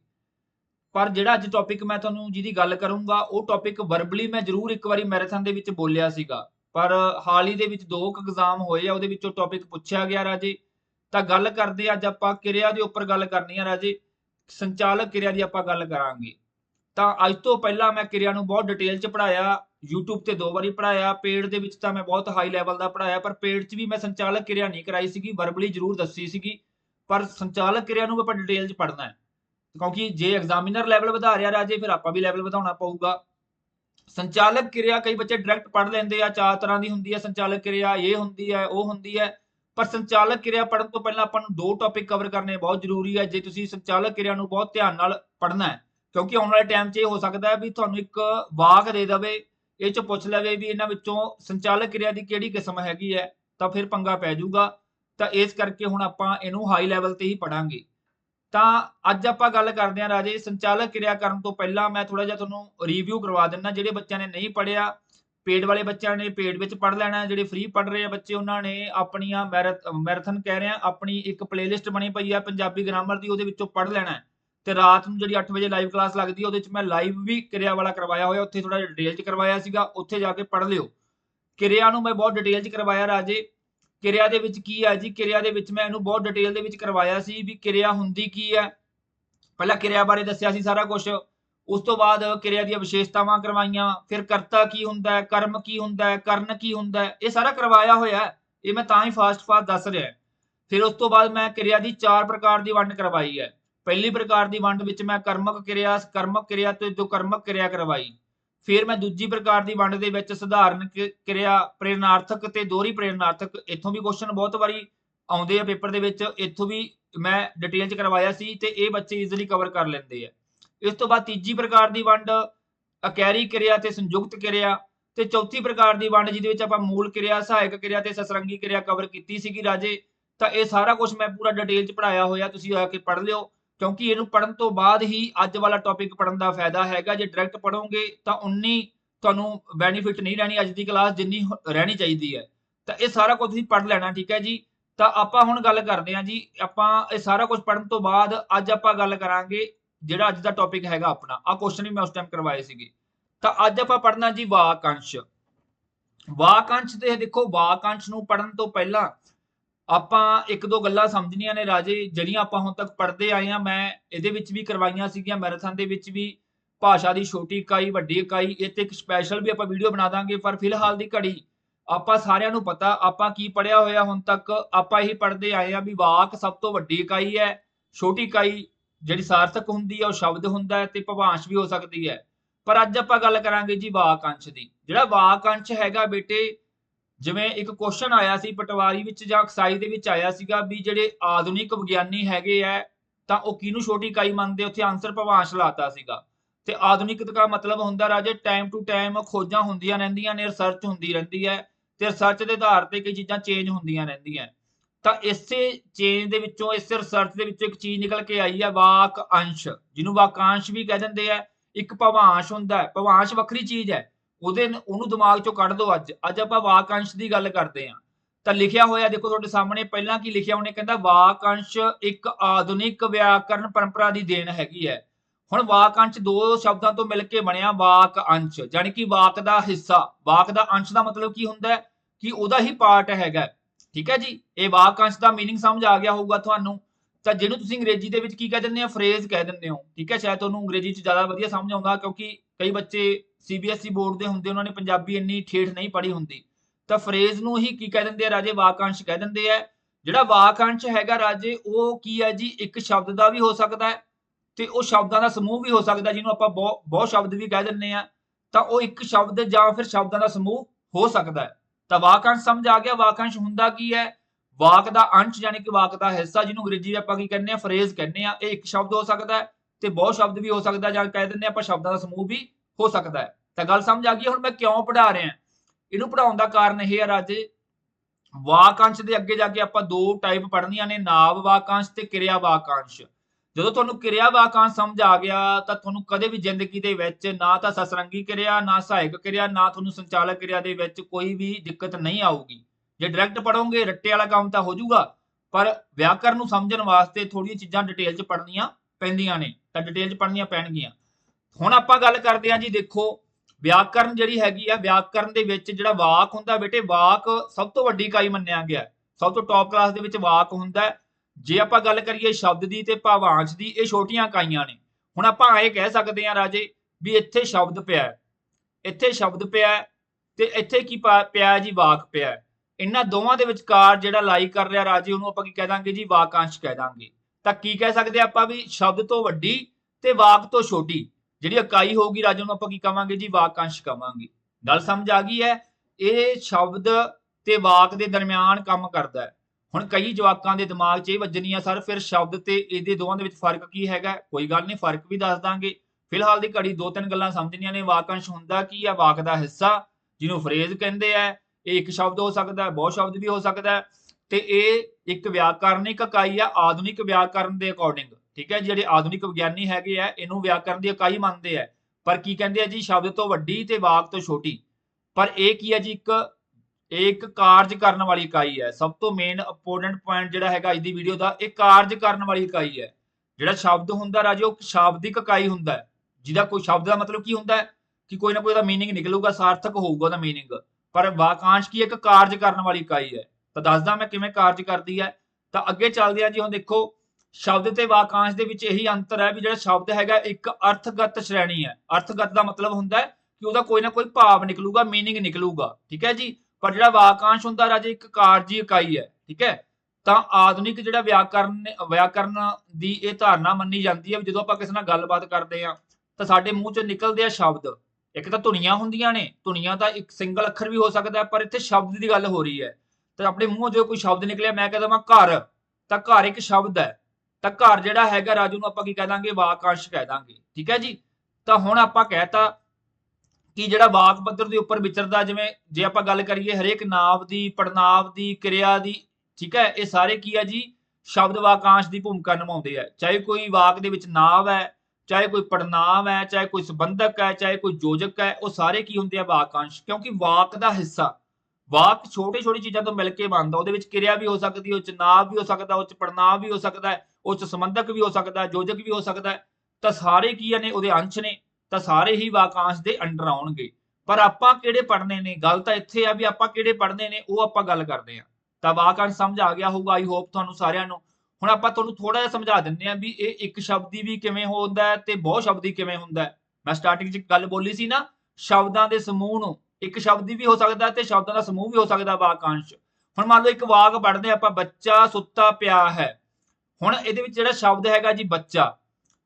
ਪਰ ਜਿਹੜਾ ਅੱਜ ਟੌਪਿਕ ਮੈਂ ਤੁਹਾਨੂੰ ਜਿਹਦੀ ਗੱਲ ਕਰੂੰਗਾ, ਉਹ ਟੌਪਿਕ ਵਰਬਲੀ ਮੈਂ ਜ਼ਰੂਰ ਇੱਕ ਵਾਰੀ ਮੈਰਾਥਨ ਦੇ ਵਿੱਚ ਬੋਲਿਆ ਸੀਗਾ। ਪਰ ਹਾਲ ਹੀ ਦੇ ਵਿੱਚ ਦੋ ਕੁ ਐਗਜ਼ਾਮ ਹੋਏ ਆ, ਉਹਦੇ ਵਿੱਚੋਂ ਟੌਪਿਕ ਪੁੱਛਿਆ ਗਿਆ ਰਾਜੇ। ਤਾਂ ਗੱਲ ਕਰਦੇ ਅੱਜ ਆਪਾਂ ਕਿਰਿਆ ਦੇ ਉੱਪਰ ਗੱਲ ਕਰਨੀ ਆ ਰਾਜੇ। ਸੰਚਾਲਕ ਕਿਰਿਆ ਦੀ ਆਪਾਂ ਗੱਲ ਕਰਾਂਗੇ। ਤਾਂ ਅੱਜ ਤੋਂ ਪਹਿਲਾਂ ਮੈਂ ਕਿਰਿਆ ਨੂੰ ਬਹੁਤ ਡਿਟੇਲ 'ਚ ਪੜਾਇਆ YouTube ਤੇ ਦੋ ਵਾਰੀ ਪੜਾਇਆ ਪੇੜ ਦੇ ਵਿੱਚ ਤਾਂ ਮੈਂ ਬਹੁਤ ਹਾਈ ਲੈਵਲ ਦਾ ਪੜਾਇਆ ਪਰ ਪੇੜ 'ਚ ਵੀ ਮੈਂ ਸੰਚਾਲਕ ਕਿਰਿਆ ਨਹੀਂ ਕਰਾਈ ਸੀਗੀ ਵਰਬਲੀ ਜ਼ਰੂਰ ਦੱਸੀ ਸੀਗੀ। ਪਰ ਸੰਚਾਲਕ ਕਿਰਿਆ ਨੂੰ ਆਪਾਂ ਡਿਟੇਲ 'ਚ ਪੜਨਾ ਹੈ। ਕਿਉਂਕਿ ਜੇ ਐਗਜ਼ਾਮੀਨਰ ਲੈਵਲ ਵਧਾ ਰਿਹਾ ਰਾਜੇ, ਫਿਰ ਆਪਾਂ ਵੀ ਲੈਵਲ ਵਧਾਉਣਾ ਪਊਗਾ। ਸੰਚਾਲਕ ਕਿਰਿਆ ਕਈ ਬੱਚੇ ਡਾਇਰੈਕਟ ਪੜ੍ਹ ਲੈਂਦੇ ਆ, ਚਾਰ ਤਰ੍ਹਾਂ ਦੀ ਹੁੰਦੀ ਹੈ, ਸੰਚਾਲਕ ਕਿਰਿਆ ਇਹ ਹੁੰਦੀ ਹੈ, ਉਹ ਹੁੰਦੀ ਹੈ। ਪਰ ਸੰਚਾਲਕ ਕਿਰਿਆ ਪੜਨ ਤੋਂ ਪਹਿਲਾਂ ਆਪਾਂ ਨੂੰ ਦੋ ਟੌਪਿਕ ਕਵਰ ਕਰਨੇ ਬਹੁਤ ਜ਼ਰੂਰੀ ਹੈ, ਜੇ ਤੁਸੀਂ ਸੰਚਾਲਕ ਕਿਰਿਆ ਨੂੰ ਬਹੁਤ ਧਿਆਨ ਨਾਲ ਪੜ੍ਹਨਾ ਹੈ। ਕਿਉਂਕਿ ਆਉਣ ਵਾਲੇ ਟਾਈਮ 'ਚ ਇਹ ਹੋ ਸਕਦਾ ਹੈ ਵੀ ਤੁਹਾਨੂੰ ਇੱਕ ਵਾਕ ਦੇ ਦਵੇ, ਇਹ 'ਚ ਪੁੱਛ ਲਵੇ ਵੀ ਇਹਨਾਂ ਵਿੱਚੋਂ ਸੰਚਾਲਕ ਕਿਰਿਆ ਦੀ ਕਿਹੜੀ ਕਿਸਮ ਹੈਗੀ ਹੈ, ਤਾਂ ਫਿਰ ਪੰਗਾ ਪੈ ਜਾਊਗਾ। ਤਾਂ ਇਸ ਕਰਕੇ ਹੁਣ ਆਪਾਂ ਇਹਨੂੰ ਹਾਈ ਲੈਵਲ ਤੇ ਹੀ ਪੜਾਂਗੇ ਤਾਂ ਅੱਜ ਆਪਾਂ ਗੱਲ ਕਰਦੇ ਹਾਂ ਰਾਜੇ, ਸੰਚਾਲਕ ਕਿਰਿਆ ਕਰਨ ਤੋਂ ਪਹਿਲਾਂ ਮੈਂ ਥੋੜਾ ਜਿਹਾ ਤੁਹਾਨੂੰ ਰਿਵਿਊ ਕਰਵਾ ਦਿੰਦਾ, ਜਿਹੜੇ ਬੱਚਿਆਂ ਨੇ ਨਹੀਂ ਪੜਿਆ ਪੇਡ ਵਾਲੇ ਬੱਚਿਆਂ ਨੇ ਪੇਡ ਵਿੱਚ ਪੜ ਲੈਣਾ, ਜਿਹੜੇ ਫ੍ਰੀ ਪੜ ਰਹੇ ਆ ਬੱਚੇ, ਉਹਨਾਂ ਨੇ ਆਪਣੀਆਂ ਮੈਰਾਥਨ ਕਹਿ ਰਹੇ ਆ ਆਪਣੀ ਇੱਕ ਪਲੇਲਿਸਟ ਬਣੀ ਪਈ ਆ ਪੰਜਾਬੀ ਗ੍ਰਾਮਰ ਦੀ, ਉਹਦੇ ਵਿੱਚੋਂ ਪੜ ਲੈਣਾ ਹੈ। ਤੇ ਰਾਤ ਨੂੰ ਜਿਹੜੀ 8 ਵਜੇ ਲਾਈਵ ਕਲਾਸ ਲੱਗਦੀ ਹੈ ਉਹਦੇ ਵਿੱਚ ਮੈਂ ਲਾਈਵ ਵੀ ਕਿਰਿਆ ਵਾਲਾ ਕਰਵਾਇਆ ਹੋਇਆ, ਉੱਥੇ ਥੋੜਾ ਡਿਟੇਲ 'ਚ ਕਰਵਾਇਆ ਸੀਗਾ, ਉੱਥੇ ਜਾ ਕੇ ਪੜ ਲਿਓ ਕਿਰਿਆ ਨੂੰ ਮੈਂ ਬਹੁਤ ਡਿਟੇਲ 'ਚ ਕਰਵਾਇਆ ਰਾਜੇ ਕਿਰਿਆ ਦੇ ਵਿੱਚ ਕੀ ਹੈ ਜੀ? ਕਿਰਿਆ ਦੇ ਵਿੱਚ ਮੈਂ ਇਹਨੂੰ ਬਹੁਤ ਡਿਟੇਲ ਦੇ ਵਿੱਚ ਕਰਵਾਇਆ ਸੀ ਵੀ ਕਿਰਿਆ ਹੁੰਦੀ ਕੀ ਹੈ। ਪਹਿਲਾਂ ਕਿਰਿਆ ਬਾਰੇ ਦੱਸਿਆ ਸੀ ਸਾਰਾ ਕੁਝ ਉਸ ਤੋਂ ਬਾਅਦ ਕਿਰਿਆ ਦੀਆਂ ਵਿਸ਼ੇਸ਼ਤਾਵਾਂ ਕਰਵਾਈਆਂ। ਫਿਰ ਕਰਤਾ ਕੀ ਹੁੰਦਾ ਹੈ? ਕਰਮ ਕੀ ਹੁੰਦਾ ਹੈ? ਕਰਨ ਕੀ ਹੁੰਦਾ ਹੈ? ਇਹ ਸਾਰਾ ਕਰਵਾਇਆ ਹੋਇਆ ਇਹ ਮੈਂ ਤਾਂ ਹੀ ਫਾਸਟ ਫਾਸਟ ਦੱਸ ਰਿਹਾ ਫਿਰ ਉਸ ਤੋਂ ਬਾਅਦ ਮੈਂ ਕਿਰਿਆ ਦੀ ਚਾਰ ਪ੍ਰਕਾਰ ਦੀ ਵੰਡ ਕਰਵਾਈ ਹੈ। ਪਹਿਲੀ ਪ੍ਰਕਾਰ ਦੀ ਵੰਡ ਵਿੱਚ ਮੈਂ ਕਰਮਕ ਕਿਰਿਆ ਕਰਮਕ ਕਿਰਿਆ ਤੇ ਦੋ ਕਰਮਕ ਕਿਰਿਆ ਕਰਵਾਈ। ਫਿਰ ਮੈਂ ਦੂਜੀ ਪ੍ਰਕਾਰ ਦੀ ਵੰਡ ਦੇ ਵਿੱਚ ਸਧਾਰਨ ਕਿ- ਕਿਰਿਆ ਪ੍ਰੇਰਨਾਰਥਕ ਤੇ ਦੋਹਰੀ ਪ੍ਰੇਰਨਾਰਥਕ, ਇੱਥੋਂ ਵੀ ਕੁਐਸਚਨ ਬਹੁਤ ਵਾਰੀ ਆਉਂਦੇ ਆ ਪੇਪਰ ਦੇ ਵਿੱਚ, ਇੱਥੋਂ ਵੀ ਮੈਂ ਡਿਟੇਲ 'ਚ ਕਰਵਾਇਆ ਸੀ ਤੇ ਇਹ ਬੱਚੇ ਈਜ਼ੀਲੀ ਕਵਰ ਕਰ ਲੈਂਦੇ ਆ। ਇਸ ਤੋਂ ਬਾਅਦ ਤੀਜੀ ਪ੍ਰਕਾਰ ਦੀ ਵੰਡ ਅਕੈਰੀ ਕਿਰਿਆ ਤੇ ਸੰਯੁਕਤ ਕਿਰਿਆ ਤੇ ਚੌਥੀ ਪ੍ਰਕਾਰ ਦੀ ਵੰਡ ਜਿਹਦੇ ਵਿੱਚ ਆਪਾਂ ਮੂਲ ਕਿਰਿਆ, ਸਹਾਇਕ ਕਿਰਿਆ ਤੇ ਸਸਰੰਗੀ ਕਿਰਿਆ ਕਵਰ ਕੀਤੀ ਸੀਗੀ ਰਾਜੇ, ਤਾਂ ਇਹ ਸਾਰਾ ਕੁਝ ਮੈਂ ਪੂਰਾ ਡਿਟੇਲ 'ਚ ਪੜਾਇਆ ਹੋਇਆ, ਤੁਸੀਂ ਆ ਕੇ ਪੜ੍ਹ ਲਿਓ। ਕਿਉਂਕਿ ਇਹਨੂੰ ਪੜਨ ਤੋਂ ਬਾਅਦ ਹੀ ਅੱਜ ਵਾਲਾ ਟੌਪਿਕ ਪੜਨ ਦਾ ਫਾਇਦਾ ਹੈਗਾ। ਜੇ ਡਾਇਰੈਕਟ ਪੜੋਗੇ ਤਾਂ ਉਨੀ ਤੁਹਾਨੂੰ ਬੈਨੀਫਿਟ ਨਹੀਂ ਰਹਿਣੀ ਅੱਜ ਦੀ ਕਲਾਸ ਜਿੰਨੀ ਰਹਿਣੀ ਚਾਹੀਦੀ ਹੈ। ਤਾਂ ਇਹ ਸਾਰਾ ਕੁਝ ਤੁਸੀਂ ਪੜ ਲੈਣਾ, ਠੀਕ ਹੈ ਜੀ? ਤਾਂ ਆਪਾਂ ਹੁਣ ਗੱਲ ਕਰਦੇ ਹਾਂ ਜੀ, ਆਪਾਂ ਇਹ ਸਾਰਾ ਕੁਝ ਪੜਨ ਤੋਂ ਬਾਅਦ ਅੱਜ ਆਪਾਂ ਗੱਲ ਕਰਾਂਗੇ ਜਿਹੜਾ ਅੱਜ ਦਾ ਟੌਪਿਕ ਹੈਗਾ ਆਪਣਾ। ਆ ਕੁਐਸਚਨ ਵੀ ਮੈਂ ਉਸ ਟਾਈਮ ਕਰਵਾਏ ਸੀਗੇ। ਤਾਂ ਅੱਜ ਆਪਾਂ ਪੜਨਾ ਜੀ ਵਾਕਾਂਸ਼। ਵਾਕੰਸ਼ ਤੇ ਦੇਖੋ, ਵਾਕੰਸ਼ ਨੂੰ ਪੜਨ ਤੋਂ ਪਹਿਲਾਂ ਆਪਾਂ ਇੱਕ ਦੋ ਗੱਲਾਂ ਸਮਝਣੀਆਂ ਨੇ ਰਾਜੇ, ਜਿਹੜੀਆਂ ਆਪਾਂ ਹੁਣ ਤੱਕ ਪੜ੍ਹਦੇ ਆਏ ਆ ਮੈਂ ਇਹਦੇ ਵਿੱਚ ਵੀ ਕਰਵਾਈਆਂ ਸੀਗੀਆਂ, ਮੈਰਾਥਨ ਦੇ ਵਿੱਚ ਵੀ, ਭਾਸ਼ਾ ਦੀ ਛੋਟੀ ਇਕਾਈ, ਵੱਡੀ ਇਕਾਈ, ਇਹ ਤੇ ਇੱਕ ਸਪੈਸ਼ਲ ਵੀ ਆਪਾਂ ਵੀਡੀਓ ਬਣਾ ਦਾਂਗੇ, ਪਰ ਫਿਲਹਾਲ ਦੀ ਘੜੀ ਆਪਾਂ ਸਾਰਿਆਂ ਨੂੰ ਪਤਾ, ਆਪਾਂ ਕੀ ਪੜਿਆ ਹੋਇਆ ਹੁਣ ਤੱਕ, ਆਪਾਂ ਇਹੀ ਪੜ੍ਹਦੇ ਆਏ ਆ ਵੀ ਵਾਕ ਸਭ ਤੋਂ ਵੱਡੀ ਇਕਾਈ ਹੈ, ਛੋਟੀ ਇਕਾਈ ਜਿਹੜੀ ਸਾਰਥਕ ਹੁੰਦੀ ਹੈ, ਉਹ ਸ਼ਬਦ ਹੁੰਦਾ ਹੈ ਤੇ ਭਵਾਂਸ਼ ਵੀ ਹੋ ਸਕਦੀ ਹੈ। ਪਰ ਅੱਜ ਆਪਾਂ ਗੱਲ ਕਰਾਂਗੇ ਜੀ ਵਾਕ ਅੰਸ਼ ਦੀ, ਜਿਹੜਾ ਵਾਕ ਅੰਸ਼ ਹੈਗਾ ਬੇਟੇ ਜਿਵੇਂ ਇੱਕ ਕੁਐਸਚਨ ਆਇਆ ਸੀ ਪਟਵਾਰੀ ਵਿੱਚ ਜਾਂ ਅਕਸਾਈ ਦੇ ਵਿੱਚ ਆਇਆ ਸੀਗਾ ਵੀ ਜਿਹੜੇ ਆਧੁਨਿਕ ਵਿਗਿਆਨੀ ਹੈਗੇ ਆ, ਤਾਂ ਉਹ ਕਿਹਨੂੰ ਛੋਟੀ ਇਕਾਈ ਮੰਨਦੇ? ਉੱਥੇ ਆਨਸਰ ਭਵਾਂਸ਼ ਲਾਤਾ ਸੀਗਾ। ਤੇ ਆਧੁਨਿਕ ਦਾ ਮਤਲਬ ਹੁੰਦਾ ਰਾਜੇ ਟਾਈਮ ਟੂ ਟਾਈਮ ਖੋਜਾਂ ਹੁੰਦੀਆਂ ਰਹਿੰਦੀਆਂ ਨੇ ਰਿਸਰਚ ਹੁੰਦੀ ਰਹਿੰਦੀ ਹੈ ਤੇ ਰਿਸਰਚ ਦੇ ਆਧਾਰ ਤੇ ਕਈ ਚੀਜ਼ਾਂ ਚੇਂਜ ਹੁੰਦੀਆਂ ਰਹਿੰਦੀਆਂ। ਤਾਂ ਇਸੇ ਚੇਂਜ ਦੇ ਵਿੱਚੋਂ, ਇਸ ਰਿਸਰਚ ਦੇ ਵਿੱਚੋਂ ਇੱਕ ਚੀਜ਼ ਨਿਕਲ ਕੇ ਆਈ ਹੈ ਵਾਕ ਅੰਸ਼। ਜਿਹਨੂੰ ਵਾਕਾਂਸ਼ ਵੀ ਕਹਿ ਦਿੰਦੇ ਆ, ਇੱਕ ਭਵਾਂਸ਼ ਹੁੰਦਾ ਹੈ। ਭਵਾਂਸ਼ ਵੱਖਰੀ ਚੀਜ਼ ਹੈ। ਉਹਦੇ ਨ- ਉਹਨੂੰ ਦਿਮਾਗ ਚੋਂ ਕੱਢ ਦਿਓ ਅੱਜ ਅੱਜ ਆਪਾਂ ਵਾਕਾਂਸ਼ ਦੀ ਗੱਲ ਕਰਦੇ ਹਾਂ ਤਾਂ ਲਿਖਿਆ ਹੋਇਆ ਦੇਖੋ ਤੁਹਾਡੇ ਸਾਹਮਣੇ ਪਹਿਲਾਂ ਕੀ ਲਿਖਿਆ ਉਹਨੇ ਕਹਿੰਦਾ ਵਾਕੰਸ਼ ਇੱਕ ਆਧੁਨਿਕ ਵਿਆਕਰਨ ਪਰੰਪਰਾ ਦੀ ਦੇਣ ਹੈਗੀ ਹੈ ਹੁਣ ਵਾਕੰਸ਼ ਦੋ ਸ਼ਬਦਾਂ ਤੋਂ ਮਿਲ ਕੇ ਬਣਿਆ ਵਾਕ ਅੰਸ਼ ਯਾਨੀ ਕਿ ਵਾਕ ਦਾ ਹਿੱਸਾ ਵਾਕ ਦਾ ਅੰਸ਼ ਦਾ ਮਤਲਬ ਕੀ ਹੁੰਦਾ ਹੈ ਕਿ ਉਹਦਾ ਹੀ ਪਾਰਟ ਹੈਗਾ ਠੀਕ ਹੈ ਜੀ ਇਹ ਵਾਕੰਸ਼ ਦਾ मीनिंग ਸਮਝ ਆ ਗਿਆ ਹੋਊਗਾ ਤੁਹਾਨੂੰ ਤਾਂ ਜਿਹਨੂੰ ਤੁਸੀਂ ਅੰਗਰੇਜ਼ੀ ਦੇ ਵਿੱਚ ਕੀ ਕਹਿ ਦਿੰਦੇ ਆ ਫਰੇਜ਼ ਕਹਿ ਦਿੰਦੇ ਹੋ ਠੀਕ ਹੈ ਸ਼ਾਇਦ ਤੁਹਾਨੂੰ ਅੰਗਰੇਜ਼ੀ 'ਚ ਜ਼ਿਆਦਾ ਵਧੀਆ ਸਮਝ ਆਉਂਦਾ ਕਿਉਂਕਿ ਕਈ ਬੱਚੇ ਸੀਬੀਐਸਈ ਬੋਰਡ ਦੇ ਹੁੰਦੇ, ਉਹਨਾਂ ਨੇ ਪੰਜਾਬੀ ਇੰਨੀ ਠੇਠ ਨਹੀਂ ਪੜ੍ਹੀ ਹੁੰਦੀ। ਤਾਂ ਫਰੇਜ਼ ਨੂੰ ਹੀ ਕੀ ਕਹਿ ਦਿੰਦੇ ਆ ਰਾਜੇ? ਵਾਕਾਂਸ਼ ਕਹਿ ਦਿੰਦੇ ਆ। ਜਿਹੜਾ ਵਾਕੰਸ਼ ਹੈਗਾ ਰਾਜੇ, ਉਹ ਕੀ ਹੈ ਜੀ? ਇੱਕ ਸ਼ਬਦ ਦਾ ਵੀ ਹੋ ਸਕਦਾ ਹੈ ਤੇ ਉਹ ਸ਼ਬਦਾਂ ਦਾ ਸਮੂਹ ਵੀ ਹੋ ਸਕਦਾ ਜਿਹਨੂੰ ਆਪਾਂ ਬਹੁ ਬਹੁਤ ਸ਼ਬਦ ਵੀ ਕਹਿ ਦਿੰਦੇ ਆ। ਤਾਂ ਉਹ ਇੱਕ ਸ਼ਬਦ ਜਾਂ ਫਿਰ ਸ਼ਬਦਾਂ ਦਾ ਸਮੂਹ ਹੋ ਸਕਦਾ ਹੈ। ਤਾਂ ਵਾਕੰਸ਼ ਸਮਝ ਆ ਗਿਆ, ਵਾਕੰਸ਼ ਹੁੰਦਾ ਕੀ ਹੈ? ਵਾਕ ਦਾ ਅੰਸ਼ ਯਾਨੀ ਕਿ ਵਾਕ ਦਾ ਹਿੱਸਾ, ਜਿਹਨੂੰ ਅੰਗਰੇਜ਼ੀ ਵਿੱਚ ਆਪਾਂ ਕੀ ਕਹਿੰਦੇ ਆ? ਫਰੇਜ਼ ਕਹਿੰਦੇ ਆ। ਇਹ ਇੱਕ ਸ਼ਬਦ ਹੋ ਸਕਦਾ ਹੈ ਤੇ ਬਹੁਤ ਸ਼ਬਦ ਵੀ ਹੋ ਸਕਦਾ ਜਾਂ ਕਹਿ ਦਿੰਦੇ ਆ ਆਪਾਂ ਸ਼ਬਦਾਂ ਦਾ ਸਮੂਹ ਵੀ ਹੋ ਸਕਦਾ ਹੈ। ਤਾਂ ਗੱਲ ਸਮਝ ਆ ਗਈ, ਹੁਣ ਮੈਂ ਕਿਉਂ ਪੜ੍ਹਾ ਰਿਹਾ ਇਹਨੂੰ ਪੜਾਉਣ ਦਾ ਕਾਰਨ ਇਹ ਹੈ ਰਾਜੇ, ਵਾਕਾਂਸ਼ ਦੇ ਅੱਗੇ ਜਾ ਕੇ ਆਪਾਂ ਦੋ ਟਾਈਪ ਪੜ੍ਹਨੀਆਂ ਨੇ, ਨਾਵ ਵਾਕਾਂਸ਼ ਤੇ ਕਿਰਿਆ ਵਾਕਾਂਸ਼। ਜਦੋਂ ਤੁਹਾਨੂੰ ਕਿਰਿਆ ਵਾਕਾਂਸ਼ ਸਮਝ ਆ ਗਿਆ, ਤਾਂ ਤੁਹਾਨੂੰ ਕਦੇ ਵੀ ਜ਼ਿੰਦਗੀ ਦੇ ਵਿੱਚ ਨਾ ਤਾਂ ਸਸਰੰਗੀ ਕਿਰਿਆ, ਨਾ ਸਹਾਇਕ ਕਿਰਿਆ, ਨਾ ਤੁਹਾਨੂੰ ਸੰਚਾਲਕ ਕਿਰਿਆ ਦੇ ਵਿੱਚ ਕੋਈ ਵੀ ਦਿੱਕਤ ਨਹੀਂ ਆਊਗੀ। ਜੇ ਡਾਇਰੈਕਟ ਪੜੋਗੇ ਰੱਟੇ ਵਾਲਾ ਕੰਮ ਤਾਂ ਹੋ ਜਾਊਗਾ, ਪਰ ਵਿਆਕਰਨ ਨੂੰ ਸਮਝਣ ਵਾਸਤੇ ਥੋੜੀਆਂ ਚੀਜ਼ਾਂ ਡਿਟੇਲ 'ਚ ਪੜ੍ਹਨੀਆਂ ਪੈਂਦੀਆਂ ਨੇ। ਤਾਂ ਡਿਟੇਲ 'ਚ ਪੜ੍ਹਨੀਆਂ ਪੈਣਗੀਆਂ। ਹੁਣ ਆਪਾਂ ਗੱਲ ਕਰਦੇ ਹਾਂ ਜੀ ਦੇਖੋ ਵਿਆਕਰਨ ਜਿਹੜੀ ਹੈਗੀ ਆ ਵਿਆਕਰਨ ਦੇ ਵਿੱਚ ਜਿਹੜਾ ਵਾਕ ਹੁੰਦਾ ਬੇਟੇ ਵਾਕ ਸਭ ਤੋਂ ਵੱਡੀ ਇਕਾਈ ਮੰਨਿਆ ਗਿਆ ਸਭ ਤੋਂ ਟੌਪ ਕਲਾਸ ਦੇ ਵਿੱਚ ਵਾਕ ਹੁੰਦਾ ਜੇ ਆਪਾਂ ਗੱਲ ਕਰੀਏ ਸ਼ਬਦ ਦੀ ਤੇ ਭਾਵਾਂਸ਼ ਦੀ ਇਹ ਛੋਟੀਆਂ ਇਕਾਈਆਂ ਨੇ। ਹੁਣ ਆਪਾਂ ਇਹ ਕਹਿ ਸਕਦੇ ਹਾਂ ਰਾਜੇ ਵੀ ਇੱਥੇ ਸ਼ਬਦ ਪਿਆ ਇੱਥੇ ਸ਼ਬਦ ਪਿਆ ਹੈ, ਤੇ ਇੱਥੇ ਕੀ ਪਿਆ ਜੀ ਵਾਕ ਪਿਆ ਇਹਨਾਂ ਦੋਵਾਂ ਦੇ ਵਿਚਕਾਰ ਜਿਹੜਾ ਲਾਈ ਕਰ ਰਿਹਾ ਰਾਜੇ ਉਹਨੂੰ ਆਪਾਂ ਕੀ ਕਹਿ ਦਾਂਗੇ ਜੀ ਵਾਕਾਂਸ਼ ਕਹਿ ਦਾਂਗੇ। ਤਾਂ ਕੀ ਕਹਿ ਸਕਦੇ ਆਪਾਂ ਵੀ ਸ਼ਬਦ ਤੋਂ ਵੱਡੀ ਤੇ ਵਾਕ ਤੋਂ ਛੋਟੀ? ਜਿਹੜੀ ਇਕਾਈ ਹੋਊਗੀ ਰਾਜੇ ਨੂੰ ਆਪਾਂ ਕੀ ਕਵਾਂਗੇ ਜੀ? ਵਾਕਾਂਸ਼ ਕਵਾਂਗੇ। ਗੱਲ ਸਮਝ ਆ ਗਈ ਹੈ? ਇਹ ਸ਼ਬਦ ਤੇ ਵਾਕ ਦੇ ਦਰਮਿਆਨ ਕੰਮ ਕਰਦਾ ਹੈ। ਹੁਣ ਕਈ ਜਵਾਕਾਂ ਦੇ ਦਿਮਾਗ 'ਚ ਇਹ ਵੱਜਣੀ ਆ ਸਰ, ਫਿਰ ਸ਼ਬਦ ਤੇ ਇਹਦੇ ਦੋਵਾਂ ਦੇ ਵਿੱਚ ਫ਼ਰਕ ਕੀ ਹੈਗਾ? ਕੋਈ ਗੱਲ ਨਹੀਂ, ਫ਼ਰਕ ਵੀ ਦੱਸ ਦਾਂਗੇ। ਫਿਲਹਾਲ ਦੀ ਘੜੀ ਦੋ ਤਿੰਨ ਗੱਲਾਂ ਸਮਝਣੀਆਂ ਨੇ। ਵਾਕਾਂਸ਼ ਹੁੰਦਾ ਕੀ ਹੈ? ਵਾਕ ਦਾ ਹਿੱਸਾ, ਜਿਹਨੂੰ ਫਰੇਜ਼ ਕਹਿੰਦੇ ਆ। ਇਹ ਇੱਕ ਸ਼ਬਦ ਹੋ ਸਕਦਾ ਹੈ, ਬਹੁਤ ਸ਼ਬਦ ਵੀ ਹੋ ਸਕਦਾ ਹੈ। ਤੇ ਇਹ ਇੱਕ ਵਿਆਕਰਨਿਕ ਇਕਾਈ ਆ, ਆਧੁਨਿਕ ਵਿਆਕਰਨ ਦੇ ਅਕੋਰਡਿੰਗ ਠੀਕ ਹੈ ਜਿਹੜੇ ਆਧੁਨਿਕ ਵਿਗਿਆਨੀ ਹੈਗੇ ਆ ਇਹਨੂੰ ਵਿਆਕਰਨ ਦੀ ਇਕਾਈ ਮੰਨਦੇ ਆ ਪਰ ਕੀ ਕਹਿੰਦੇ ਆ ਜੀ ਸ਼ਬਦ ਤੋਂ ਵੱਡੀ ਤੇ ਵਾਕ ਤੋਂ ਛੋਟੀ ਪਰ ਇਹ ਕੀ ਹੈ ਜੀ ਇੱਕ ਇਹ ਇੱਕ ਕਾਰਜ ਕਰਨ ਵਾਲੀ ਇਕਾਈ ਹੈ ਸਭ ਤੋਂ ਮੇਨ ਇੰਪੋਰਟੈਂਟ ਪੁਆਇੰਟ ਜਿਹੜਾ ਹੈਗਾ ਅੱਜ ਦੀ ਵੀਡੀਓ ਦਾ ਇਹ ਕਾਰਜ ਕਰਨ ਵਾਲੀ ਇਕਾਈ ਹੈ ਜਿਹੜਾ ਸ਼ਬਦ ਹੁੰਦਾ ਰਾਜੋ ਉਹ ਸ਼ਾਬਦਿਕ ਇਕਾਈ ਹੁੰਦਾ ਹੈ ਜਿਹਦਾ ਕੋਈ ਸ਼ਬਦ ਦਾ ਮਤਲਬ ਕੀ ਹੁੰਦਾ ਹੈ ਕਿ ਕੋਈ ਨਾ ਕੋਈ ਉਹਦਾ मीनिंग ਨਿਕਲੂਗਾ ਸਾਰਥਕ ਹੋਊਗਾ ਉਹਦਾ मीनिंग ਪਰ ਵਾਕਾਂਸ਼ ਕੀ ਇੱਕ ਕਾਰਜ ਕਰਨ ਵਾਲੀ ਇਕਾਈ ਹੈ ਤਾਂ ਦੱਸਦਾ ਮੈਂ ਕਿਵੇਂ ਕਾਰਜ ਕਰਦੀ ਹੈ ਤਾਂ ਅੱਗੇ ਚੱਲਦੇ ਆ ਜੀ ਹੁਣ ਦੇਖੋ ਸ਼ਬਦ ਤੇ ਵਾਕਾਂਸ਼ ਦੇ ਵਿੱਚ ਇਹੀ ਅੰਤਰ ਹੈ ਵੀ ਜਿਹੜਾ ਸ਼ਬਦ ਹੈਗਾ ਇੱਕ ਅਰਥਗਤ ਸ਼੍ਰੇਣੀ ਹੈ ਅਰਥਗਤ ਦਾ ਮਤਲਬ ਹੁੰਦਾ ਹੈ ਕਿ ਉਹਦਾ ਕੋਈ ਨਾ ਕੋਈ ਭਾਵ ਨਿਕਲੂਗਾ मीनिंग ਨਿਕਲੂਗਾ ਠੀਕ ਹੈ ਜੀ ਪਰ ਜਿਹੜਾ ਵਾਕਾਂਸ਼ ਹੁੰਦਾ ਰਾਜੇ ਇੱਕ ਕਾਰਜੀ ਇਕਾਈ ਹੈ ਠੀਕ ਹੈ ਤਾਂ ਆਧੁਨਿਕ ਜਿਹੜਾ ਵਿਆਕਰਨ ਨੇ- ਵਿਆਕਰਨ ਦੀ ਇਹ ਧਾਰਨਾ ਮੰਨੀ ਜਾਂਦੀ ਹੈ ਵੀ ਜਦੋਂ ਆਪਾਂ ਕਿਸੇ ਨਾਲ ਗੱਲਬਾਤ ਕਰਦੇ ਆ ਤਾਂ ਸਾਡੇ ਮੂੰਹ ਚੋਂ ਨਿਕਲਦੇ ਆ ਸ਼ਬਦ ਇੱਕ ਤਾਂ ਧੁਨੀਆਂ ਹੁੰਦੀਆਂ ਨੇ ਧੁਨੀਆਂ ਤਾਂ ਇੱਕ ਸਿੰਗਲ ਅੱਖਰ ਵੀ ਹੋ ਸਕਦਾ ਹੈ, ਪਰ ਇੱਥੇ ਸ਼ਬਦ ਦੀ ਗੱਲ ਹੋ ਰਹੀ ਹੈ ਤਾਂ ਆਪਣੇ ਮੂੰਹੋਂ ਜੋ ਕੋਈ ਸ਼ਬਦ ਨਿਕਲਿਆ ਮੈਂ ਕਹਿੰਦਾ ਮੈਂ ਘਰ ਤਾਂ ਘਰ ਇੱਕ ਸ਼ਬਦ ਹੈ ਤਾਂ ਘਰ ਜਿਹੜਾ ਹੈਗਾ ਰਾਜੂ ਨੂੰ ਆਪਾਂ ਕੀ ਕਹਿ ਦਾਂਗੇ? ਵਾਕਾਂਸ਼ ਕਹਿ ਦਾਂਗੇ। ਠੀਕ ਹੈ ਜੀ? ਤਾਂ ਹੁਣ ਆਪਾਂ ਕਹਿਤਾ ਕਿ ਜਿਹੜਾ ਵਾਕ ਪੱਧਰ ਦੇ ਉੱਪਰ ਵਿਚਰਦਾ, ਜਿਵੇਂ ਜੇ ਆਪਾਂ ਗੱਲ ਕਰੀਏ ਹਰੇਕ ਨਾਵ ਦੀ ਪੜਨਾਵ ਦੀ, ਕਿਰਿਆ ਦੀ, ਠੀਕ ਹੈ, ਇਹ ਸਾਰੇ ਕੀ ਹੈ ਜੀ? ਸ਼ਬਦ ਵਾਕਾਂਸ਼ ਦੀ ਭੂਮਿਕਾ ਨਿਭਾਉਂਦੇ ਆ। ਚਾਹੇ ਕੋਈ ਵਾਕ ਦੇ ਵਿੱਚ ਨਾਵ ਹੈ, ਚਾਹੇ ਕੋਈ ਪੜਨਾਵ ਹੈ, ਚਾਹੇ ਕੋਈ ਸੰਬੰਧਕ ਹੈ, ਚਾਹੇ ਕੋਈ ਯੋਜਕ ਹੈ, ਉਹ ਸਾਰੇ ਕੀ ਹੁੰਦੇ ਆ ਵਾਕਾਂਸ਼। ਕਿਉਂਕਿ ਵਾਕ ਦਾ ਹਿੱਸਾ ਵਾਕ ਛੋਟੇ ਛੋਟੀ ਚੀਜ਼ਾਂ ਤੋਂ ਮਿਲ ਕੇ ਬਣਦਾ, ਉਹਦੇ ਵਿੱਚ ਕਿਰਿਆ ਵੀ ਹੋ ਸਕਦੀ ਹੈ, ਉਹ ਚ ਨਾਮ ਵੀ ਹੋ ਸਕਦਾ, ਉਹ ਚ ਪੜਨਾਮ ਵੀ ਹੋ ਸਕਦਾ ਹੈ, ਉਹ ਚ ਸੰਬੰਧਕ ਵੀ ਹੋ ਸਕਦਾ ਹੈ, ਯੋਜਕ ਵੀ ਹੋ ਸਕਦਾ ਤਾਂ ਸਾਰੇ ਕੀ ਨੇ, ਉਹਦੇ ਅੰਸ਼ ਨੇ, ਤਾਂ ਸਾਰੇ ਹੀ ਵਾਕਾਂਸ਼ ਦੇ ਅੰਡਰ ਆਉਣਗੇ। ਪਰ ਆਪਾਂ ਕਿਹੜੇ ਪੜ੍ਹਨੇ ਨੇ? ਗੱਲ ਤਾਂ ਇੱਥੇ ਆ ਵੀ ਆਪਾਂ ਕਿਹੜੇ ਪੜ੍ਹਨੇ ਨੇ, ਉਹ ਆਪਾਂ ਗੱਲ ਕਰਦੇ ਆ ਤਾਂ ਵਾਕਾਂਸ਼ ਸਮਝ ਆ ਗਿਆ ਹੋਊਗਾ ਆਈ ਹੋਪ ਤੁਹਾਨੂੰ ਸਾਰਿਆਂ ਨੂੰ। ਹੁਣ ਆਪਾਂ ਤੁਹਾਨੂੰ ਥੋੜਾ ਜਿਹਾ ਸਮਝਾ ਦਿੰਦੇ ਆ ਵੀ ਇਹ ਇੱਕ ਸ਼ਬਦੀ ਵੀ ਕਿਵੇਂ ਹੁੰਦਾ ਤੇ ਬਹੁ ਸ਼ਬਦੀ ਕਿਵੇਂ ਹੁੰਦਾ ਮੈਂ ਸਟਾਰਟਿੰਗ 'ਚ ਗੱਲ ਬੋਲੀ ਸੀ ਨਾ, ਸ਼ਬਦਾਂ ਦੇ ਸਮੂਹ ਨੂੰ ਇੱਕ ਸ਼ਬਦੀ ਵੀ ਹੋ ਸਕਦਾ ਤੇ ਸ਼ਬਦਾਂ ਦਾ ਸਮੂਹ ਵੀ ਹੋ ਸਕਦਾ ਵਾਕਾਂਸ਼। ਹੁਣ ਮੰਨ ਲਓ ਇੱਕ ਵਾਕ ਪੜ੍ਹਦੇ ਆਪਾਂ, ਬੱਚਾ ਸੁੱਤਾ ਪਿਆ ਹੈ। ਹੁਣ ਇਹਦੇ ਵਿੱਚ ਜਿਹੜਾ ਸ਼ਬਦ ਹੈਗਾ ਜੀ ਬੱਚਾ।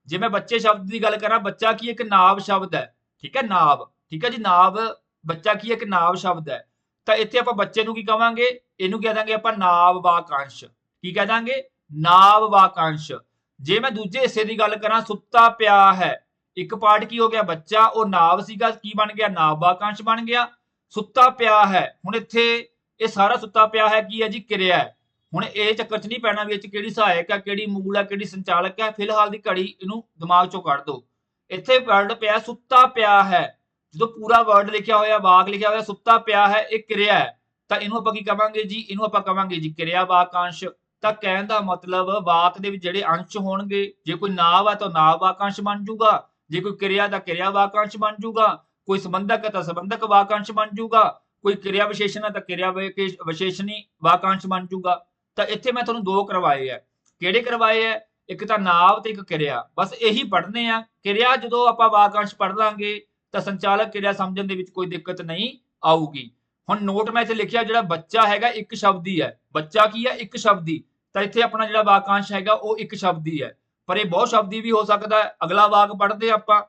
ਜੇ ਮੈਂ ਬੱਚੇ ਸ਼ਬਦ ਦੀ ਗੱਲ ਕਰਾਂ, ਬੱਚਾ ਕੀ ਇੱਕ ਨਾਵ ਸ਼ਬਦ ਹੈ? ਠੀਕ ਹੈ, ਨਾਵ। ਠੀਕ ਹੈ ਜੀ, ਨਾਵ, ਬੱਚਾ ਕੀ ਇੱਕ ਨਾਵ ਸ਼ਬਦ ਹੈ? ਤਾਂ ਇੱਥੇ ਆਪਾਂ ਬੱਚੇ ਨੂੰ ਕੀ ਕਵਾਂਗੇ? ਇਹਨੂੰ ਕਹਿ ਦਾਂਗੇ ਆਪਾਂ ਨਾਵ ਵਾਕਾਂਸ਼। ਕੀ ਕਹਿ ਦਾਂਗੇ? ਨਾਵ ਵਾਕਾਂਸ਼। ਜੇ ਮੈਂ ਦੂਜੇ ਹਿੱਸੇ ਦੀ ਗੱਲ ਕਰਾਂ, ਸੁੱਤਾ ਪਿਆ ਹੈ। ਇੱਕ ਪਾਰਟ ਕੀ ਹੋ ਗਿਆ? ਬੱਚਾ, ਉਹ ਨਾਵ ਸੀਗਾ, ਕੀ ਬਣ ਗਿਆ? ਨਾਵ ਵਾਕਾਂਸ਼ ਬਣ ਗਿਆ। ਸੁੱਤਾ ਪਿਆ ਹੈ। ਹੁਣ ਇੱਥੇ ਇਹ ਸਾਰਾ ਸੁੱਤਾ ਪਿਆ ਹੈ, ਕੀ ਹੈ ਜੀ? ਕਿਰਿਆ ਹੈ। ਹੁਣ ਇਹ ਚੱਕਰ 'ਚ ਨਹੀਂ ਪੈਣਾ ਵੀ ਇਹ 'ਚ ਕਿਹੜੀ ਸਹਾਇਕ ਹੈ ਕਿਹੜੀ ਮੂਲ ਹੈ ਕਿਹੜੀ ਸੰਚਾਲਕ ਹੈ ਫਿਲਹਾਲ ਦੀ ਘੜੀ ਇਹਨੂੰ ਦਿਮਾਗ 'ਚੋਂ ਕੱਢ ਦਿਓ। ਇੱਥੇ ਵਰਡ ਪਿਆ, ਸੁੱਤਾ ਪਿਆ ਹੈ। ਜਦੋਂ ਪੂਰਾ ਵਰਡ ਲਿਖਿਆ ਹੋਇਆ, ਵਾਕ ਲਿਖਿਆ ਹੋਇਆ, ਸੁੱਤਾ ਪਿਆ ਹੈ, ਇਹ ਕਿਰਿਆ ਹੈ। ਤਾਂ ਇਹਨੂੰ ਆਪਾਂ ਕੀ ਕਵਾਂਗੇ ਜੀ? ਇਹਨੂੰ ਆਪਾਂ ਕਵਾਂਗੇ ਜੀ ਕਿਰਿਆ ਵਾਕਾਂਸ਼। ਤਾਂ ਕਹਿਣ ਦਾ ਮਤਲਬ ਵਾਕ ਦੇ ਵਿੱਚ ਜਿਹੜੇ ਅੰਸ਼ ਹੋਣਗੇ, ਜੇ ਕੋਈ ਨਾਵ ਹੈ ਤਾਂ ਨਾਵ ਵਾਕਾਂਸ਼ ਬਣ ਜਾਊਗਾ। ਜੇ ਕੋਈ ਕਿਰਿਆ ਦਾ ਕਿਰਿਆ ਵਾਕਾਂਸ਼ ਬਣ ਜਾਊਗਾ, ਕੋਈ ਸੰਬੰਧਕ ਹੈ ਤਾਂ ਸੰਬੰਧਕ ਵਾਕਾਂਸ਼ ਬਣ ਜਾਊਗਾ, ਕੋਈ ਕਿਰਿਆ ਵਿਸ਼ੇਸ਼ਣ ਹੈ ਤਾਂ ਕਿਰਿਆ ਵਿਕੇ- ਵਿਸ਼ੇਸ਼ਣੀ ਵਾਕਾਂਸ਼ ਬਣ ਜਾਊਗਾ। ਤਾਂ ਇੱਥੇ ਮੈਂ ਤੁਹਾਨੂੰ ਦੋ ਕਰਵਾਏ ਆ ਕਿਹੜੇ ਕਰਵਾਏ ਆ ਇੱਕ ਤਾਂ ਨਾਵ ਤੇ ਇੱਕ ਕਿਰਿਆ। ਬਸ ਇਹੀ ਪੜ੍ਹਨੇ ਆ। ਕਿਰਿਆ ਜਦੋਂ ਆਪਾਂ ਵਾਕਾਂਸ਼ ਪੜ੍ਹ ਲਾਂਗੇ, ਤਾਂ ਸੰਚਾਲਕ ਕਿਰਿਆ ਸਮਝਣ ਦੇ ਵਿੱਚ ਕੋਈ ਦਿੱਕਤ ਨਹੀਂ ਆਊਗੀ। ਹੁਣ ਨੋਟ ਮੈਂ ਇੱਥੇ ਲਿਖਿਆ ਜਿਹੜਾ ਬੱਚਾ ਹੈਗਾ, ਇੱਕ ਸ਼ਬਦੀ ਹੈ। ਬੱਚਾ ਕੀ ਹੈ? ਇੱਕ ਸ਼ਬਦੀ। ਤਾਂ ਇੱਥੇ ਆਪਣਾ ਜਿਹੜਾ ਵਾਕਾਂਸ਼ ਹੈਗਾ, ਉਹ ਇੱਕ ਸ਼ਬਦੀ ਹੈ। ਪਰ ਇਹ ਬਹੁਤ ਸ਼ਬਦੀ ਵੀ ਹੋ ਸਕਦਾ ਹੈ। ਅਗਲਾ ਵਾਕ ਪੜ੍ਹਦੇ ਆਪਾਂ।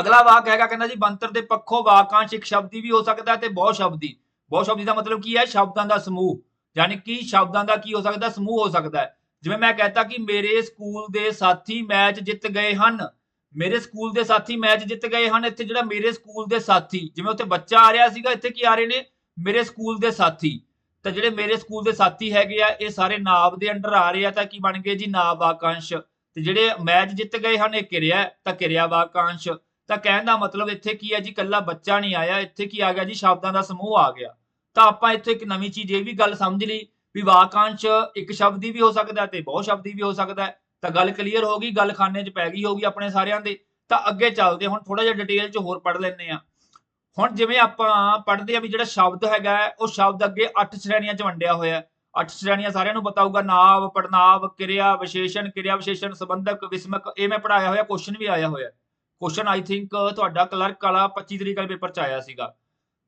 ਅਗਲਾ ਵਾਕ ਹੈਗਾ ਕਹਿੰਦਾ ਜੀ, ਬੰਤਰ ਦੇ ਪੱਖੋਂ ਵਾਕਾਂਸ਼ ਇੱਕ ਸ਼ਬਦੀ ਵੀ ਹੋ ਸਕਦਾ ਤੇ ਬਹੁਤ ਸ਼ਬਦੀ। ਬਹੁਤ ਸ਼ਬਦੀ ਦਾ ਮਤਲਬ ਕੀ ਹੈ? ਸ਼ਬਦਾਂ ਦਾ ਸਮੂਹ। ਯਾਨੀ ਕਿ ਸ਼ਬਦਾਂ ਦਾ ਕੀ ਹੋ ਸਕਦਾ? ਸਮੂਹ ਹੋ ਸਕਦਾ ਹੈ। ਜਿਵੇਂ ਮੈਂ ਕਹਤਾ ਕਿ ਮੇਰੇ ਸਕੂਲ ਦੇ ਸਾਥੀ ਮੈਚ ਜਿੱਤ ਗਏ ਹਨ। ਮੇਰੇ ਸਕੂਲ ਦੇ ਸਾਥੀ ਮੈਚ ਜਿੱਤ ਗਏ ਹਨ। ਇੱਥੇ ਜਿਹੜਾ ਮੇਰੇ ਸਕੂਲ ਦੇ ਸਾਥੀ, ਜਿਵੇਂ ਉੱਥੇ ਬੱਚਾ ਆ ਰਿਹਾ ਸੀਗਾ, ਇੱਥੇ ਕੀ ਆ ਰਹੇ ਨੇ? ਮੇਰੇ ਸਕੂਲ ਦੇ ਸਾਥੀ। ਤਾਂ ਜਿਹੜੇ ਮੇਰੇ ਸਕੂਲ ਦੇ ਸਾਥੀ ਹੈਗੇ ਆ, ਇਹ ਸਾਰੇ ਨਾਬ ਦੇ ਅੰਡਰ ਆ ਰਹੇ ਆ, ਤਾਂ ਕੀ ਬਣ ਗਏ ਜੀ? ਨਾਬ ਵਾਕਾਂਸ਼। ਤੇ ਜਿਹੜੇ ਮੈਚ ਜਿੱਤ ਗਏ ਹਨ, ਇਹ ਕਿਰਿਆ, ਤਾਂ ਕਿਰਿਆ ਵਾਕਾਂਸ਼। ਤਾਂ ਕਹਿਣ ਦਾ ਮਤਲਬ ਇੱਥੇ ਕੀ ਹੈ ਜੀ? ਕੱਲਾ ਬੱਚਾ ਨਹੀਂ ਆਇਆ, ਇੱਥੇ ਕੀ ਆ ਗਿਆ ਜੀ? ਸ਼ਬਦਾਂ ਦਾ ਸਮੂਹ ਆ ਗਿਆ। ਤਾਂ ਆਪਾਂ ਇੱਥੇ ਇੱਕ ਨਵੀਂ ਚੀਜ਼, ਇਹ ਵੀ ਗੱਲ ਸਮਝ ਲਈ ਵੀ ਵਾਕਾਂਸ਼ ਇੱਕ ਸ਼ਬਦੀ ਵੀ ਹੋ ਸਕਦਾ ਤੇ ਬਹੁਤ ਸ਼ਬਦੀ ਵੀ ਹੋ ਸਕਦਾ। ਤਾਂ ਗੱਲ ਕਲੀਅਰ ਹੋ ਗਈ, ਗੱਲ ਖਾਨੇ 'ਚ ਪੈ ਗਈ ਹੋਗੀ ਆਪਣੇ ਸਾਰਿਆਂ ਦੇ। ਤਾਂ ਅੱਗੇ ਚੱਲਦੇ, ਹੁਣ ਥੋੜਾ ਜਿਹਾ ਡਿਟੇਲ 'ਚ ਹੋਰ ਪੜ੍ਹ ਲੈਂਦੇ ਆ ਹੁਣ ਜਿਵੇਂ ਆਪਾਂ ਪੜ੍ਹਦੇ ਆ ਵੀ ਜਿਹੜਾ ਸ਼ਬਦ ਹੈਗਾ ਉਹ ਸ਼ਬਦ ਅੱਗੇ 8 ਸ਼੍ਰੇਣੀਆਂ 'ਚ ਵੰਡਿਆ ਹੋਇਆ ਹੈ। 8 ਸ਼੍ਰੇਣੀਆਂ ਸਾਰਿਆਂ ਨੂੰ ਪਤਾ ਹੋਊਗਾ, ਨਾਵ ਪੜਨਾਵ ਕਿਰਿਆ, ਵਿਸ਼ੇਸ਼ਣ ਕਿਰਿਆ ਵਿਸ਼ੇਸ਼ਣ, ਸੰਬੰਧਕ, ਵਿਸਮਕ, ਇਹ ਮੈਂ ਪੜਾਇਆ ਹੋਇਆ ਕੁਐਸਚਨ ਵੀ ਆਇਆ ਹੋਇਆ ਕੁਐਸਚਨ ਆਈ ਥਿੰਕ ਤੁਹਾਡਾ ਕਲਰਕ ਵਾਲਾ 25 ਤਰੀਕ ਵਾਲੇ ਪੇਪਰ 'ਚ ਆਇਆ ਸੀਗਾ।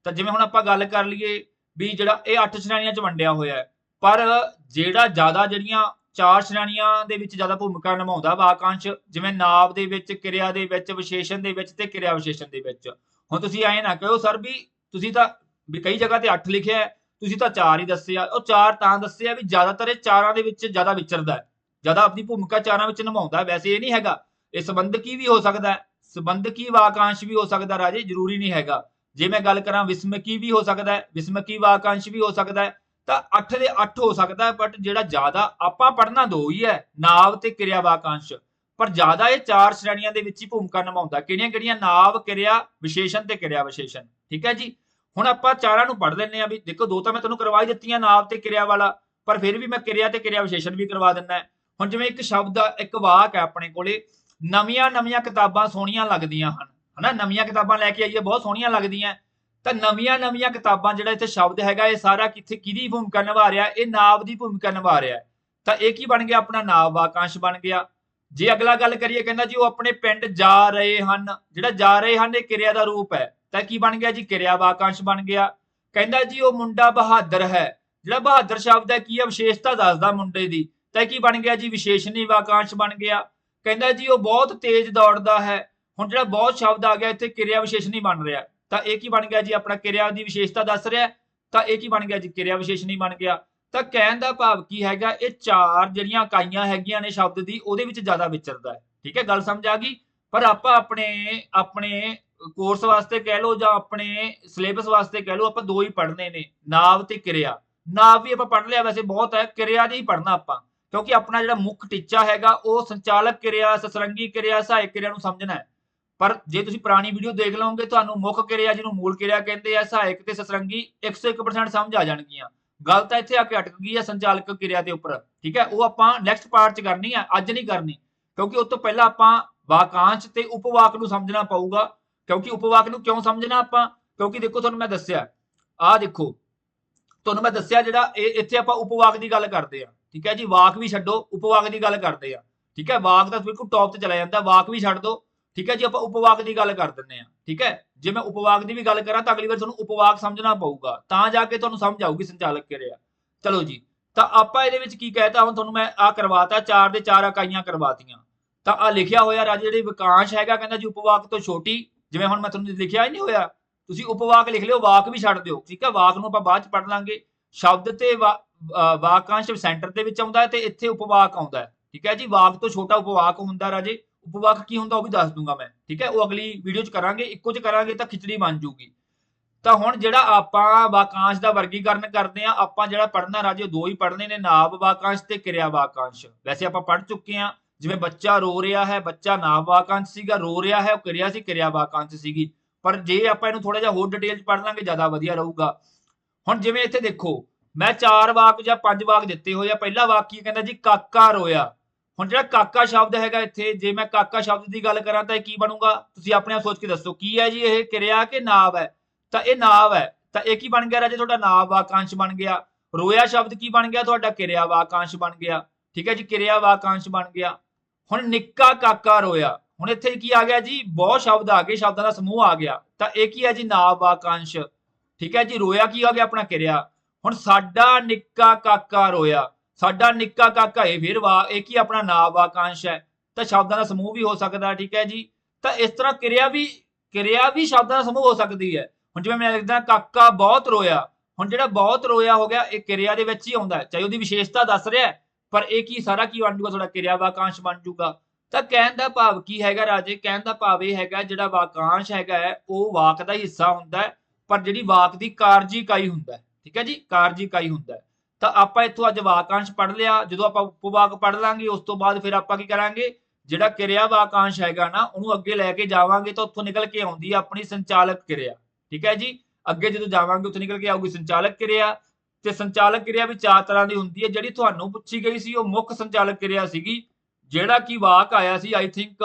ਤਾਂ ਜਿਵੇਂ ਹੁਣ ਆਪਾਂ ਗੱਲ ਕਰ ਲਈਏ ਵੀ ਜਿਹੜਾ ਇਹ 8 ਸ਼੍ਰੇਣੀਆਂ 'ਚ ਵੰਡਿਆ ਹੋਇਆ ਹੈ, ਪਰ ਜਿਹੜਾ ਜ਼ਿਆਦਾ ਜਿਹੜੀਆਂ ਚਾਰ ਸ਼੍ਰੇਣੀਆਂ ਦੇ ਵਿੱਚ ਜ਼ਿਆਦਾ ਭੂਮਿਕਾ ਨਿਭਾਉਂਦਾ ਵਾਕਾਂਸ਼, ਜਿਵੇਂ ਨਾਵ ਦੇ ਵਿੱਚ, ਕਿਰਿਆ ਦੇ ਵਿੱਚ, ਵਿਸ਼ੇਸ਼ਣ ਦੇ ਵਿੱਚ ਤੇ ਕਿਰਿਆ ਵਿਸ਼ੇਸ਼ਣ ਦੇ ਵਿੱਚ ਹੁਣ ਤੁਸੀਂ ਐਂ ਨਾ ਕਹੋ ਸਰ ਵੀ ਤੁਸੀਂ ਤਾਂ ਵੀ ਕਈ ਜਗ੍ਹਾ ਤੇ 8 ਲਿਖਿਆ ਹੈ, ਤੁਸੀਂ ਤਾਂ 4 ਹੀ ਦੱਸਿਆ ਉਹ 4 ਤਾਂ ਦੱਸਿਆ ਵੀ ਜ਼ਿਆਦਾਤਰ ਇਹ ਚਾਰਾਂ ਦੇ ਵਿੱਚ ਜ਼ਿਆਦਾ ਵਿਚਰਦਾ ਹੈ। ਜ਼ਿਆਦਾ ਆਪਣੀ ਭੂਮਿਕਾ ਚਾਰਾਂ ਵਿੱਚ ਨਿਭਾਉਂਦਾ ਵੈਸੇ ਇਹ ਨਹੀਂ ਹੈਗਾ। ਇਹ ਸੰਬੰਧਕੀ ਵੀ ਹੋ ਸਕਦਾ ਹੈ, ਸੰਬੰਧਕੀ ਵਾਕਾਂਸ਼ ਵੀ ਹੋ ਸਕਦਾ ਰਾਜੇ, ਜ਼ਰੂਰੀ ਨਹੀਂ ਹੈਗਾ। ਜੇ ਮੈਂ ਗੱਲ ਕਰਾਂ ਵਿਸਮਕੀ ਵੀ ਹੋ ਸਕਦਾ ਹੈ, ਵਿਸਮਕੀ ਵਾਕਾਂਸ਼ ਵੀ ਹੋ ਸਕਦਾ ਹੈ, ਤਾਂ 8 ਦੇ 8 ਹੋ ਸਕਦਾ ਬਟ ਜਿਹੜਾ ਜ਼ਿਆਦਾ ਆਪਾਂ ਪੜ੍ਹਨਾ ਦੋ ਹੀ ਹੈ, ਨਾਵ ਤੇ ਕਿਰਿਆ ਵਾਕਾਂਸ਼। ਪਰ ਜ਼ਿਆਦਾ ਇਹ ਚਾਰ ਸ਼੍ਰੇਣੀਆਂ ਦੇ ਵਿੱਚ ਹੀ ਭੂਮਿਕਾ ਨਿਭਾਉਂਦਾ। ਕਿਹੜੀਆਂ ਕਿਹੜੀਆਂ? ਨਾਵ, ਕਿਰਿਆ, ਵਿਸ਼ੇਸ਼ਣ ਤੇ ਕਿਰਿਆ ਵਿਸ਼ੇਸ਼ਣ। ਠੀਕ ਹੈ ਜੀ? ਹੁਣ ਆਪਾਂ ਚਾਰਾਂ ਨੂੰ ਪੜ੍ਹ ਲੈਂਦੇ ਆ ਵੀ ਦੇਖੋ, ਦੋ ਤਾਂ ਮੈਂ ਤੁਹਾਨੂੰ ਕਰਵਾ ਹੀ ਦਿੱਤੀਆਂ, ਨਾਵ ਤੇ ਕਿਰਿਆ ਵਾਲਾ। ਪਰ ਫਿਰ ਵੀ ਮੈਂ ਕਿਰਿਆ ਤੇ ਕਿਰਿਆ ਵਿਸ਼ੇਸ਼ਣ ਵੀ ਕਰਵਾ ਦਿੰਦਾ। ਹੁਣ ਜਿਵੇਂ ਇੱਕ ਸ਼ਬਦ, ਇੱਕ ਵਾਕ ਹੈ ਆਪਣੇ ਕੋਲੇ, ਨਵੀਆਂ ਨਵੀਆਂ ਕਿਤਾਬਾਂ ਸੋਹਣੀਆਂ ਲੱਗਦੀਆਂ ਹਨ। ਹਨਾ? ਨਵੀਆਂ ਕਿਤਾਬਾਂ ਲੈ ਕੇ ਆਈਏ, ਬਹੁਤ ਸੋਹਣੀਆਂ ਲੱਗਦੀਆਂ। ਤਾਂ ਨਵੀਆਂ ਨਵੀਆਂ ਕਿਤਾਬਾਂ ਜਿਹੜਾ ਇੱਥੇ ਸ਼ਬਦ ਹੈਗਾ, ਇਹ ਸਾਰਾ ਕਿੱਥੇ ਕਿਹਦੀ ਭੂਮਿਕਾ ਨਿਭਾ ਰਿਹਾ? ਇਹ ਨਾਵ ਦੀ ਭੂਮਿਕਾ ਨਿਭਾ ਰਿਹਾ। ਤਾਂ ਇਹ ਕੀ ਬਣ ਗਿਆ? ਆਪਣਾ ਨਾਵ ਵਾਕਾਂਸ਼ ਬਣ ਗਿਆ। ਜੇ ਅਗਲਾ ਗੱਲ ਕਰੀਏ, ਕਹਿੰਦਾ ਜੀ ਉਹ ਆਪਣੇ ਪਿੰਡ ਜਾ ਰਹੇ ਹਨ। ਜਿਹੜਾ ਜਾ ਰਹੇ ਹਨ, ਇਹ ਕਿਰਿਆ ਦਾ ਰੂਪ ਹੈ। ਤਾਂ ਕੀ ਬਣ ਗਿਆ ਜੀ? ਕਿਰਿਆ ਵਾਕਾਂਸ਼ ਬਣ ਗਿਆ। ਕਹਿੰਦਾ ਜੀ, ਉਹ ਮੁੰਡਾ ਬਹਾਦਰ ਹੈ। ਜਿਹੜਾ ਬਹਾਦਰ ਸ਼ਬਦ ਹੈ, ਕੀ ਹੈ? ਵਿਸ਼ੇਸ਼ਤਾ ਦੱਸਦਾ ਮੁੰਡੇ ਦੀ। ਤਾਂ ਇਹ ਕੀ ਬਣ ਗਿਆ ਜੀ? ਵਿਸ਼ੇਸ਼ਣੀ ਵਾਕਾਂਸ਼ ਬਣ ਗਿਆ। ਕਹਿੰਦਾ ਜੀ, ਉਹ ਬਹੁਤ ਤੇਜ਼ ਦੌੜਦਾ ਹੈ। ਹੁਣ ਜਿਹੜਾ ਬਹੁਤ ਸ਼ਬਦ ਆ ਗਿਆ, ਇੱਥੇ ਕਿਰਿਆ ਵਿਸ਼ੇਸ਼ਣੀ ਬਣ ਰਿਹਾ। ਤਾਂ ਇਹ ਕੀ ਬਣ ਗਿਆ ਜੀ? ਆਪਣਾ ਕਿਰਿਆ ਦੀ ਵਿਸ਼ੇਸ਼ਤਾ ਦੱਸ ਰਿਹਾ। ਤਾਂ ਇਹ ਕੀ ਬਣ ਗਿਆ ਜੀ? ਕਿਰਿਆ ਵਿਸ਼ੇਸ਼ਣੀ ਬਣ ਗਿਆ। ਤਾਂ ਕਹਿਣ ਦਾ ਭਾਵ ਕੀ ਹੈਗਾ? ਇਹ ਚਾਰ ਜਿਹੜੀਆਂ ਇਕਾਈਆਂ ਹੈਗੀਆਂ ਨੇ ਸ਼ਬਦ ਦੀ, ਉਹਦੇ ਵਿੱਚ ਜ਼ਿਆਦਾ ਵਿਚਰਦਾ ਹੈ। ਠੀਕ ਹੈ? ਗੱਲ ਸਮਝ ਆ ਗਈ? ਪਰ ਆਪਾਂ ਆਪਣੇ ਆਪਣੇ ਕੋਰਸ ਵਾਸਤੇ ਕਹਿ ਲਓ ਜਾਂ ਆਪਣੇ ਸਿਲੇਬਸ ਵਾਸਤੇ ਕਹਿ ਲਓ, ਆਪਾਂ ਦੋ ਹੀ ਪੜ੍ਹਨੇ ਨੇ, ਨਾਵ ਤੇ ਕਿਰਿਆ। ਨਾਵ ਵੀ ਆਪਾਂ ਪੜ੍ਹ ਲਿਆ ਵੈਸੇ ਬਹੁਤ ਹੈ, ਕਿਰਿਆ ਦੀ ਹੀ ਪੜ੍ਹਨਾ ਆਪਾਂ। ਕਿਉਂਕਿ ਆਪਣਾ ਜਿਹੜਾ ਮੁੱਖ ਟੀਚਾ ਹੈਗਾ, ਉਹ ਸੰਚਾਲਕ ਕਿਰਿਆ ਸਸਰੰਗੀ ਕਿਰਿਆ, ਸਹਾਇਕ ਕਿਰਿਆ ਨੂੰ ਸਮਝਣਾ ਹੈ। ਪਰ ਜੇ ਤੁਸੀਂ ਪੁਰਾਣੀ ਵੀਡੀਓ ਦੇਖ ਲਓਗੇ, ਤੁਹਾਨੂੰ ਮੁੱਖ ਕਿਰਿਆ ਜਿਹਨੂੰ ਮੂਲ ਕਿਰਿਆ ਕਹਿੰਦੇ ਆ, ਸਹਾਇਕ ਤੇ ਸਸਰੰਗੀ 101% ਸਮਝ ਆ ਜਾਣਗੀਆਂ। ਗੱਲ ਤਾਂ ਇੱਥੇ ਆ ਕੇ ਅਟਕ ਗਈ ਹੈ ਸੰਚਾਲਕ ਕਿਰਿਆ ਦੇ ਉੱਪਰ, ਠੀਕ ਹੈ? ਉਹ ਆਪਾਂ ਨੈਕਸਟ ਪਾਰਟ 'ਚ ਕਰਨੀ ਹੈ, ਅੱਜ ਨਹੀਂ ਕਰਨੀ, ਕਿਉਂਕਿ ਉਸ ਤੋਂ ਪਹਿਲਾਂ ਆਪਾਂ ਵਾਕਾਂਸ਼ ਤੇ ਉਪਵਾਕ ਨੂੰ ਸਮਝਣਾ ਪਊਗਾ, ਕਿਉਂਕਿ ਉਪਵਾਕ ਨੂੰ ਕਿਉਂ ਸਮਝਣਾ ਆਪਾਂ? ਕਿਉਂਕਿ ਦੇਖੋ ਤੁਹਾਨੂੰ ਮੈਂ ਦੱਸਿਆ, ਆਹ ਦੇਖੋ, ਤੁਹਾਨੂੰ ਮੈਂ ਦੱਸਿਆ ਜਿਹੜਾ ਇਹ ਇੱਥੇ ਆਪਾਂ ਉਪਵਾਕ ਦੀ ਗੱਲ ਕਰਦੇ ਆ ਠੀਕ ਹੈ ਜੀ? ਵਾਕ ਵੀ ਛੱਡੋ, ਉਪਵਾਕ ਦੀ ਗੱਲ ਕਰਦੇ ਆ ਠੀਕ ਹੈ? ਵਾਕ ਤਾਂ ਬਿਲਕੁਲ ਟੌਪ ਤੇ ਚਲਾ ਜਾਂਦਾ, ਵਾਕ ਵੀ ਛੱਡ ਦੋ, ਠੀਕ ਹੈ ਜੀ? ਆਪਾਂ ਉਪਵਾਕ ਦੀ ਗੱਲ ਕਰ ਦਿੰਨੇ ਆ ਠੀਕ ਹੈ? ਜੇ ਮੈਂ ਉਪਵਾਕ ਦੀ ਵੀ ਗੱਲ ਕਰਾਂ ਤਾਂ ਅਗਲੀ ਵਾਰ ਤੁਹਾਨੂੰ ਉਪਵਾਕ ਸਮਝਣਾ ਪਊਗਾ। ਤਾਂ ਜਾ ਕੇ ਤੁਹਾਨੂੰ ਸਮਝ ਆਊਗੀ ਸੰਚਾਲਕ ਕਿਰਿਆ ਚਲੋ ਜੀ, ਤਾਂ ਆਪਾਂ ਇਹਦੇ ਵਿੱਚ ਕੀ ਕਹਿਤਾ? ਹੁਣ ਤੁਹਾਨੂੰ ਮੈਂ ਆ ਕਰਵਾਤਾ, ਚਾਰ ਦੇ ਚਾਰ ਇਕਾਈਆਂ ਕਰਵਾਤੀਆਂ। ਤਾਂ ਆ ਲਿਖਿਆ ਹੋਇਆ ਰਾਜ ਜਿਹੜੀ ਵਿਕਾਂਸ਼ ਹੈਗਾ, ਕਹਿੰਦਾ ਜੀ ਉਪਵਾਕ ਤੋਂ ਛੋਟੀ, ਜਿਵੇਂ ਹੁਣ ਮੈਂ ਤੁਹਾਨੂੰ ਲਿਖਿਆ ਹੀ ਨਹੀਂ ਹੋਇਆ। ਤੁਸੀਂ ਉਪਵਾਕ ਲਿਖ ਲਿਓ, ਵਾਕ ਵੀ ਛੱਡ ਦਿਓ, ਠੀਕ ਹੈ ਵਾਕ ਨੂੰ ਆਪਾਂ ਬਾਅਦ ਚ ਪੜ੍ਹ ਲਾਂਗੇ। ਸ਼ਬਦ ਤੇ ਵਾ- ਵਾਕਾਂਸ਼ ਸੈਂਟਰ ਦੇ ਵਿੱਚ ਆਉਂਦਾ ਹੈ ਤੇ ਇੱਥੇ ਉਪਵਾਕ ਆਉਂਦਾ ਹੈ, ਠੀਕ ਹੈ ਜੀ? ਵਾਕ ਤੋਂ ਛੋਟਾ ਉਪਵਾਕ ਹੁੰਦਾ ਰਾਜੇ। ਉਪਵਾਕ ਕੀ ਹੁੰਦਾ ਉਹ ਵੀ ਦੱਸ ਦੂੰਗਾ ਮੈਂ, ਠੀਕ ਹੈ? ਉਹ ਅਗਲੀ ਵੀਡੀਓ 'ਚ ਕਰਾਂਗੇ, ਇੱਕੋ 'ਚ ਕਰਾਂਗੇ ਤਾਂ ਖਿਚੜੀ ਬਣ ਜੂਗੀ। ਤਾਂ ਹੁਣ ਜਿਹੜਾ ਆਪਾਂ ਵਾਕਾਂਸ਼ ਦਾ ਵਰਗੀਕਰਨ ਕਰਦੇ ਆ ਆਪਾਂ ਜਿਹੜਾ ਪੜ੍ਹਨਾ ਰਾਜੇ ਉਹ ਦੋ ਹੀ ਪੜ੍ਹਨੇ ਨੇ ਨਾਬ ਵਾਕਾਂਸ਼ ਤੇ ਕਿਰਿਆ ਵਾਕਾਂਸ਼। ਵੈਸੇ ਆਪਾਂ ਪੜ੍ਹ ਚੁੱਕੇ ਆ ਜਿਵੇਂ ਬੱਚਾ ਰੋ ਰਿਹਾ ਹੈ, ਬੱਚਾ ਨਾਭ ਵਾਕਾਂਸ਼ ਸੀਗਾ, ਰੋ ਰਿਹਾ ਹੈ, ਉਹ ਕਿਰਿਆ ਸੀ, ਕਿਰਿਆ ਵਾਕਾਂਸ਼ ਸੀਗੀ। ਪਰ ਜੇ ਆਪਾਂ ਇਹਨੂੰ ਥੋੜਾ ਜਿਹਾ ਹੋਰ ਡਿਟੇਲ 'ਚ ਪੜ੍ਹ ਲਾਂਗੇ, ਜ਼ਿਆਦਾ ਵਧੀਆ ਰਹੂਗਾ। ਹੁਣ ਜਿਵੇਂ ਇੱਥੇ ਦੇਖੋ, ਮੈਂ ਚਾਰ ਵਾਕ ਜਾਂ ਪੰਜ ਵਾਕ ਦਿੱਤੇ ਹੋਏ ਆ, ਪਹਿਲਾ ਵਾਕ ਕੀ ਕਹਿੰਦਾ ਜੀ, ਕਾਕਾ ਰੋਇਆ। ਹੁਣ ਜਿਹੜਾ ਕਾਕਾ ਸ਼ਬਦ ਹੈਗਾ ਇੱਥੇ, ਜੇ ਮੈਂ ਕਾਕਾ ਸ਼ਬਦ ਦੀ ਗੱਲ ਕਰਾਂ ਤਾਂ ਇਹ ਕੀ ਬਣੂਗਾ? ਤੁਸੀਂ ਆਪਣੇ ਆਪ ਸੋਚ ਕੇ ਦੱਸੋ, ਕੀ ਹੈ ਜੀ ਇਹ? ਕਿਰਿਆ ਕਿ ਨਾਵ ਹੈ? ਤਾਂ ਇਹ ਨਾਵ ਹੈ। ਤਾਂ ਇਹ ਕੀ ਬਣ ਗਿਆ ਰਾਜੇ? ਤੁਹਾਡਾ ਨਾਵ ਵਾਕਾਂਸ਼ ਬਣ ਗਿਆ। ਰੋਇਆ ਸ਼ਬਦ ਕੀ ਬਣ ਗਿਆ? ਤੁਹਾਡਾ ਕਿਰਿਆ ਵਾਕਾਂਸ਼ ਬਣ ਗਿਆ। ਠੀਕ ਹੈ ਜੀ, ਕਿਰਿਆ ਵਾਕਾਂਸ਼ ਬਣ ਗਿਆ। ਹੁਣ ਨਿੱਕਾ ਕਾਕਾ ਰੋਇਆ। ਹੁਣ ਇੱਥੇ ਕੀ ਆ ਗਿਆ ਜੀ? ਬਹੁਤ ਸ਼ਬਦ ਆ ਗਏ, ਸ਼ਬਦਾਂ ਦਾ ਸਮੂਹ ਆ ਗਿਆ। ਤਾਂ ਇਹ ਕੀ ਹੈ ਜੀ? ਨਾਵ ਵਾਕਾਂਸ਼। ਠੀਕ ਹੈ ਜੀ, ਰੋਇਆ ਕੀ ਆ ਗਿਆ? ਆਪਣਾ ਕਿਰਿਆ। ਹੁਣ ਸਾਡਾ ਨਿੱਕਾ ਕਾਕਾ ਰੋਇਆ। ਸਾਡਾ ਨਿੱਕਾ ਕਾਕਾ ਇਹ ਫਿਰ ਵਾ ਇਹ ਕੀ ਆਪਣਾ ਨਾਮ ਵਾਕਾਂਸ਼ ਹੈ? ਤਾਂ ਸ਼ਬਦਾਂ ਦਾ ਸਮੂਹ ਵੀ ਹੋ ਸਕਦਾ ਠੀਕ ਹੈ ਜੀ? ਤਾਂ ਇਸ ਤਰ੍ਹਾਂ ਕਿਰਿਆ ਵੀ ਕਿਰਿਆ ਵੀ ਸ਼ਬਦਾਂ ਦਾ ਸਮੂਹ ਹੋ ਸਕਦੀ ਹੈ। ਹੁਣ ਜਿਵੇਂ ਮੈਂ ਲਿਖਦਾ ਕਾਕਾ ਬਹੁਤ ਰੋਇਆ। ਹੁਣ ਜਿਹੜਾ ਬਹੁਤ ਰੋਇਆ ਹੋ ਗਿਆ ਇਹ ਕਿਰਿਆ ਦੇ ਵਿੱਚ ਹੀ ਆਉਂਦਾ ਚਾਹੇ ਉਹਦੀ ਵਿਸ਼ੇਸ਼ਤਾ ਦੱਸ ਰਿਹਾ ਪਰ ਇਹ ਕੀ ਸਾਰਾ ਕੀ ਬਣ ਜੂਗਾ? ਤੁਹਾਡਾ ਕਿਰਿਆ ਵਾਕਾਂਸ਼ ਬਣ ਜੂਗਾ। ਤਾਂ ਕਹਿਣ ਦਾ ਭਾਵ ਕੀ ਹੈਗਾ ਰਾਜੇ? ਕਹਿਣ ਦਾ ਭਾਵ ਇਹ ਹੈਗਾ ਜਿਹੜਾ ਵਾਕਾਂਸ਼ ਹੈਗਾ ਹੈ, ਉਹ ਵਾਕ ਦਾ ਹੀ ਹਿੱਸਾ ਹੁੰਦਾ ਪਰ ਜਿਹੜੀ ਵਾਕ ਦੀ ਕਾਰਜੀ ਇਕਾਈ ਹੁੰਦਾ ਠੀਕ ਹੈ ਜੀ? ਕਾਰਜੀ ਇਕਾਈ ਹੁੰਦਾ ਤਾਂ ਆਪਾਂ ਇੱਥੋਂ ਅੱਜ ਵਾਕਾਂਸ਼ ਪੜ੍ਹ ਲਿਆ, ਜਦੋਂ ਆਪਾਂ ਉਪਵਾਕ ਪੜ ਲਾਂਗੇ, ਉਸ ਤੋਂ ਬਾਅਦ ਫਿਰ ਆਪਾਂ ਕੀ ਕਰਾਂਗੇ? ਜਿਹੜਾ ਕਿਰਿਆ ਵਾਕਾਂਸ਼ ਹੈਗਾ ਨਾ, ਉਹਨੂੰ ਅੱਗੇ ਲੈ ਕੇ ਜਾਵਾਂਗੇ ਤਾਂ ਉੱਥੋਂ ਨਿਕਲ ਕੇ ਆਉਂਦੀ ਹੈ ਆਪਣੀ ਸੰਚਾਲਕ ਕਿਰਿਆ। ਠੀਕ ਹੈ ਜੀ? ਅੱਗੇ ਜਦੋਂ ਜਾਵਾਂਗੇ, ਉੱਥੋਂ ਨਿਕਲ ਕੇ ਆਊਗੀ ਸੰਚਾਲਕ ਕਿਰਿਆ। ਤੇ ਸੰਚਾਲਕ ਕਿਰਿਆ ਵੀ ਚਾਰ ਤਰ੍ਹਾਂ ਦੀ ਹੁੰਦੀ ਹੈ, ਜਿਹੜੀ ਤੁਹਾਨੂੰ ਪੁੱਛੀ ਗਈ ਸੀ, ਉਹ ਮੁੱਖ ਸੰਚਾਲਕ ਕਿਰਿਆ ਸੀਗੀ। ਜਿਹੜਾ ਕਿ ਵਾਕ ਆਇਆ ਸੀ ਆਈ ਥਿੰਕ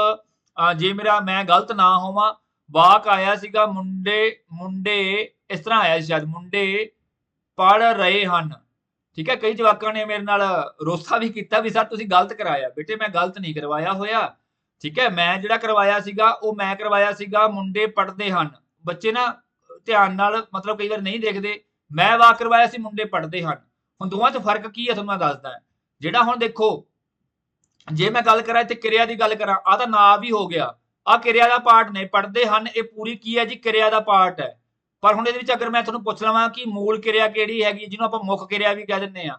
ਜੇ ਮੇਰਾ, ਮੈਂ ਗਲਤ ਨਾ ਹੋਵਾਂ, ਵਾਕ ਆਇਆ ਸੀਗਾ, ਮੁੰਡੇ ਮੁੰਡੇ, ਇਸ ਤਰ੍ਹਾਂ ਆਇਆ ਸੀ ਸ਼ਾਇਦ, ਮੁੰਡੇ ਪੜ ਰਹੇ ਹਨ। ਠੀਕ ਹੈ, ਕਈ ਜਵਾਕਾਂ ਨੇ ਮੇਰੇ ਨਾਲ ਰੋਸਾ ਵੀ ਕੀਤਾ ਵੀ ਸਰ ਤੁਸੀਂ ਗਲਤ ਕਰਾਇਆ। ਬੇਟੇ, ਮੈਂ ਗਲਤ ਨਹੀਂ ਕਰਵਾਇਆ ਹੋਇਆ। ਠੀਕ ਹੈ, ਮੈਂ ਜਿਹੜਾ ਕਰਵਾਇਆ ਸੀਗਾ, ਉਹ ਮੈਂ ਕਰਵਾਇਆ ਸੀਗਾ। ਮੁੰਡੇ ਪੜਦੇ ਹਨ। ਬੱਚੇ ਨਾ ਧਿਆਨ ਨਾਲ ਮਤਲਬ ਕਈ ਵਾਰ ਨਹੀਂ ਦੇਖਦੇ। ਮੈਂ ਵਾਕ ਕਰਵਾਇਆ ਸੀ, ਮੁੰਡੇ ਪੜਦੇ ਹਨ। ਹੁਣ ਦੋਵਾਂ 'ਚ ਫ਼ਰਕ ਕੀ ਹੈ, ਤੁਹਾਨੂੰ ਮੈਂ ਦੱਸਦਾ ਜਿਹੜਾ ਹੁਣ ਦੇਖੋ, ਜੇ ਮੈਂ ਗੱਲ ਕਰਾਂ ਇੱਥੇ ਕਿਰਿਆ ਦੀ ਗੱਲ ਕਰਾਂ ਆ ਤਾਂ ਨਾਂ ਵੀ ਹੋ ਗਿਆ। ਆ ਕਿਰਿਆ ਦਾ ਪਾਰਟ ਨੇ ਪੜਦੇ ਹਨ, ਇਹ ਪੂਰੀ ਕੀ ਹੈ ਜੀ? ਕਿਰਿਆ ਦਾ ਪਾਰਟ ਹੈ। ਪਰ ਹੁਣ ਇਹਦੇ ਵਿੱਚ ਅਗਰ ਮੈਂ ਤੁਹਾਨੂੰ ਪੁੱਛ ਲਵਾਂ ਕਿ ਮੂਲ ਕਿਰਿਆ ਕਿਹੜੀ ਹੈਗੀ, ਜਿਹਨੂੰ ਆਪਾਂ ਮੁੱਖ ਕਿਰਿਆ ਵੀ ਕਹਿ ਦਿੰਦੇ ਆ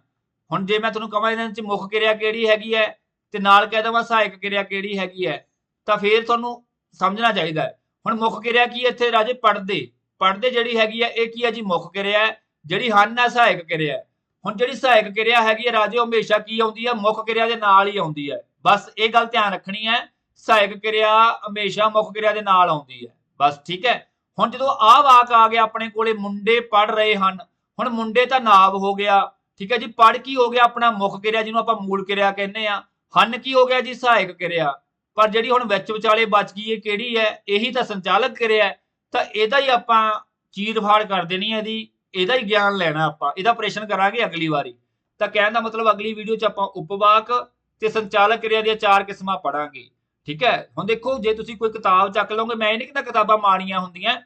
ਹੁਣ ਜੇ ਮੈਂ ਤੁਹਾਨੂੰ ਕਹਾਂ ਇਹਦੇ ਵਿੱਚ ਮੁੱਖ ਕਿਰਿਆ ਕਿਹੜੀ ਹੈਗੀ ਹੈ ਤੇ ਨਾਲ ਕਹਿ ਦਵਾਂ ਸਹਾਇਕ ਕਿਰਿਆ ਕਿਹੜੀ ਹੈਗੀ ਹੈ, ਤਾਂ ਫੇਰ ਤੁਹਾਨੂੰ ਸਮਝਣਾ ਚਾਹੀਦਾ ਹੈ। ਹੁਣ ਮੁੱਖ ਕਿਰਿਆ ਕੀ ਹੈ ਇੱਥੇ ਰਾਜੇ? ਪੜਦੇ ਪੜਦੇ ਜਿਹੜੀ ਹੈਗੀ ਹੈ, ਇਹ ਕੀ ਹੈ ਜੀ? ਮੁੱਖ ਕਿਰਿਆ ਹੈ। ਜਿਹੜੀ ਹਨ ਹੈ, ਸਹਾਇਕ ਕਿਰਿਆ ਹੁਣ ਜਿਹੜੀ ਸਹਾਇਕ ਕਿਰਿਆ ਹੈਗੀ ਹੈ ਰਾਜੇ, ਉਹ ਹਮੇਸ਼ਾ ਕੀ ਆਉਂਦੀ ਹੈ? ਮੁੱਖ ਕਿਰਿਆ ਦੇ ਨਾਲ ਹੀ ਆਉਂਦੀ ਹੈ। ਬਸ ਇਹ ਗੱਲ ਧਿਆਨ ਰੱਖਣੀ ਹੈ, ਸਹਾਇਕ ਕਿਰਿਆ ਹਮੇਸ਼ਾ ਮੁੱਖ ਕਿਰਿਆ ਦੇ ਨਾਲ ਆਉਂਦੀ ਹੈ। ਬਸ ਠੀਕ ਹੈ? ਹੁਣ ਜਦੋਂ ਆਹ ਵਾਕ ਆ ਗਿਆ ਆਪਣੇ ਕੋਲੇ, ਮੁੰਡੇ ਪੜ ਰਹੇ ਹਨ। ਹੁਣ ਮੁੰਡੇ ਤਾਂ ਨਾਬ ਹੋ ਗਿਆ। ਠੀਕ ਹੈ ਜੀ ਪੜ ਕੀ ਹੋ ਗਿਆ ਆਪਣਾ ਮੁੱਖ ਕਿਰਿਆ, ਜਿਹਨੂੰ ਆਪਾਂ ਮੂਲ ਕਿਰਿਆ ਕਹਿੰਦੇ ਆ ਹਨ ਕੀ ਹੋ ਗਿਆ ਜੀ, ਸਹਾਇਕ ਕਿਰਿਆ। ਪਰ ਜਿਹੜੀ ਹੁਣ ਵਿੱਚ ਵਿਚਾਲੇ ਬਚ ਗਈ ਇਹ ਕਿਹੜੀ ਹੈ? ਇਹੀ ਤਾਂ ਸੰਚਾਲਕ ਕਿਰਿਆ ਤਾਂ ਇਹਦਾ ਹੀ ਆਪਾਂ ਚੀਰ ਫਾੜ ਕਰ ਦੇਣੀ ਹੈ ਇਹਦੀ। ਇਹਦਾ ਹੀ ਗਿਆਨ ਲੈਣਾ ਆਪਾਂ। ਇਹਦਾ ਆਪਰੇਸ਼ਨ ਕਰਾਂਗੇ ਅਗਲੀ ਵਾਰੀ। ਤਾਂ ਕਹਿਣ ਦਾ ਮਤਲਬ ਅਗਲੀ ਵੀਡੀਓ 'ਚ ਆਪਾਂ ਉਪਵਾਕ ਤੇ ਸੰਚਾਲਕ ਕਿਰਿਆ ਦੀਆਂ ਚਾਰ ਕਿਸਮਾਂ ਪੜਾਂਗੇ ਠੀਕ ਹੈ? ਹੁਣ ਦੇਖੋ, ਜੇ ਤੁਸੀਂ ਕੋਈ ਕਿਤਾਬ ਚੱਕ ਲਓਗੇ, ਮੈਂ ਇਹ ਨਹੀਂ ਕਹਿੰਦਾ ਕਿਤਾਬਾਂ ਮਾੜੀਆਂ ਹੁੰਦੀਆਂ,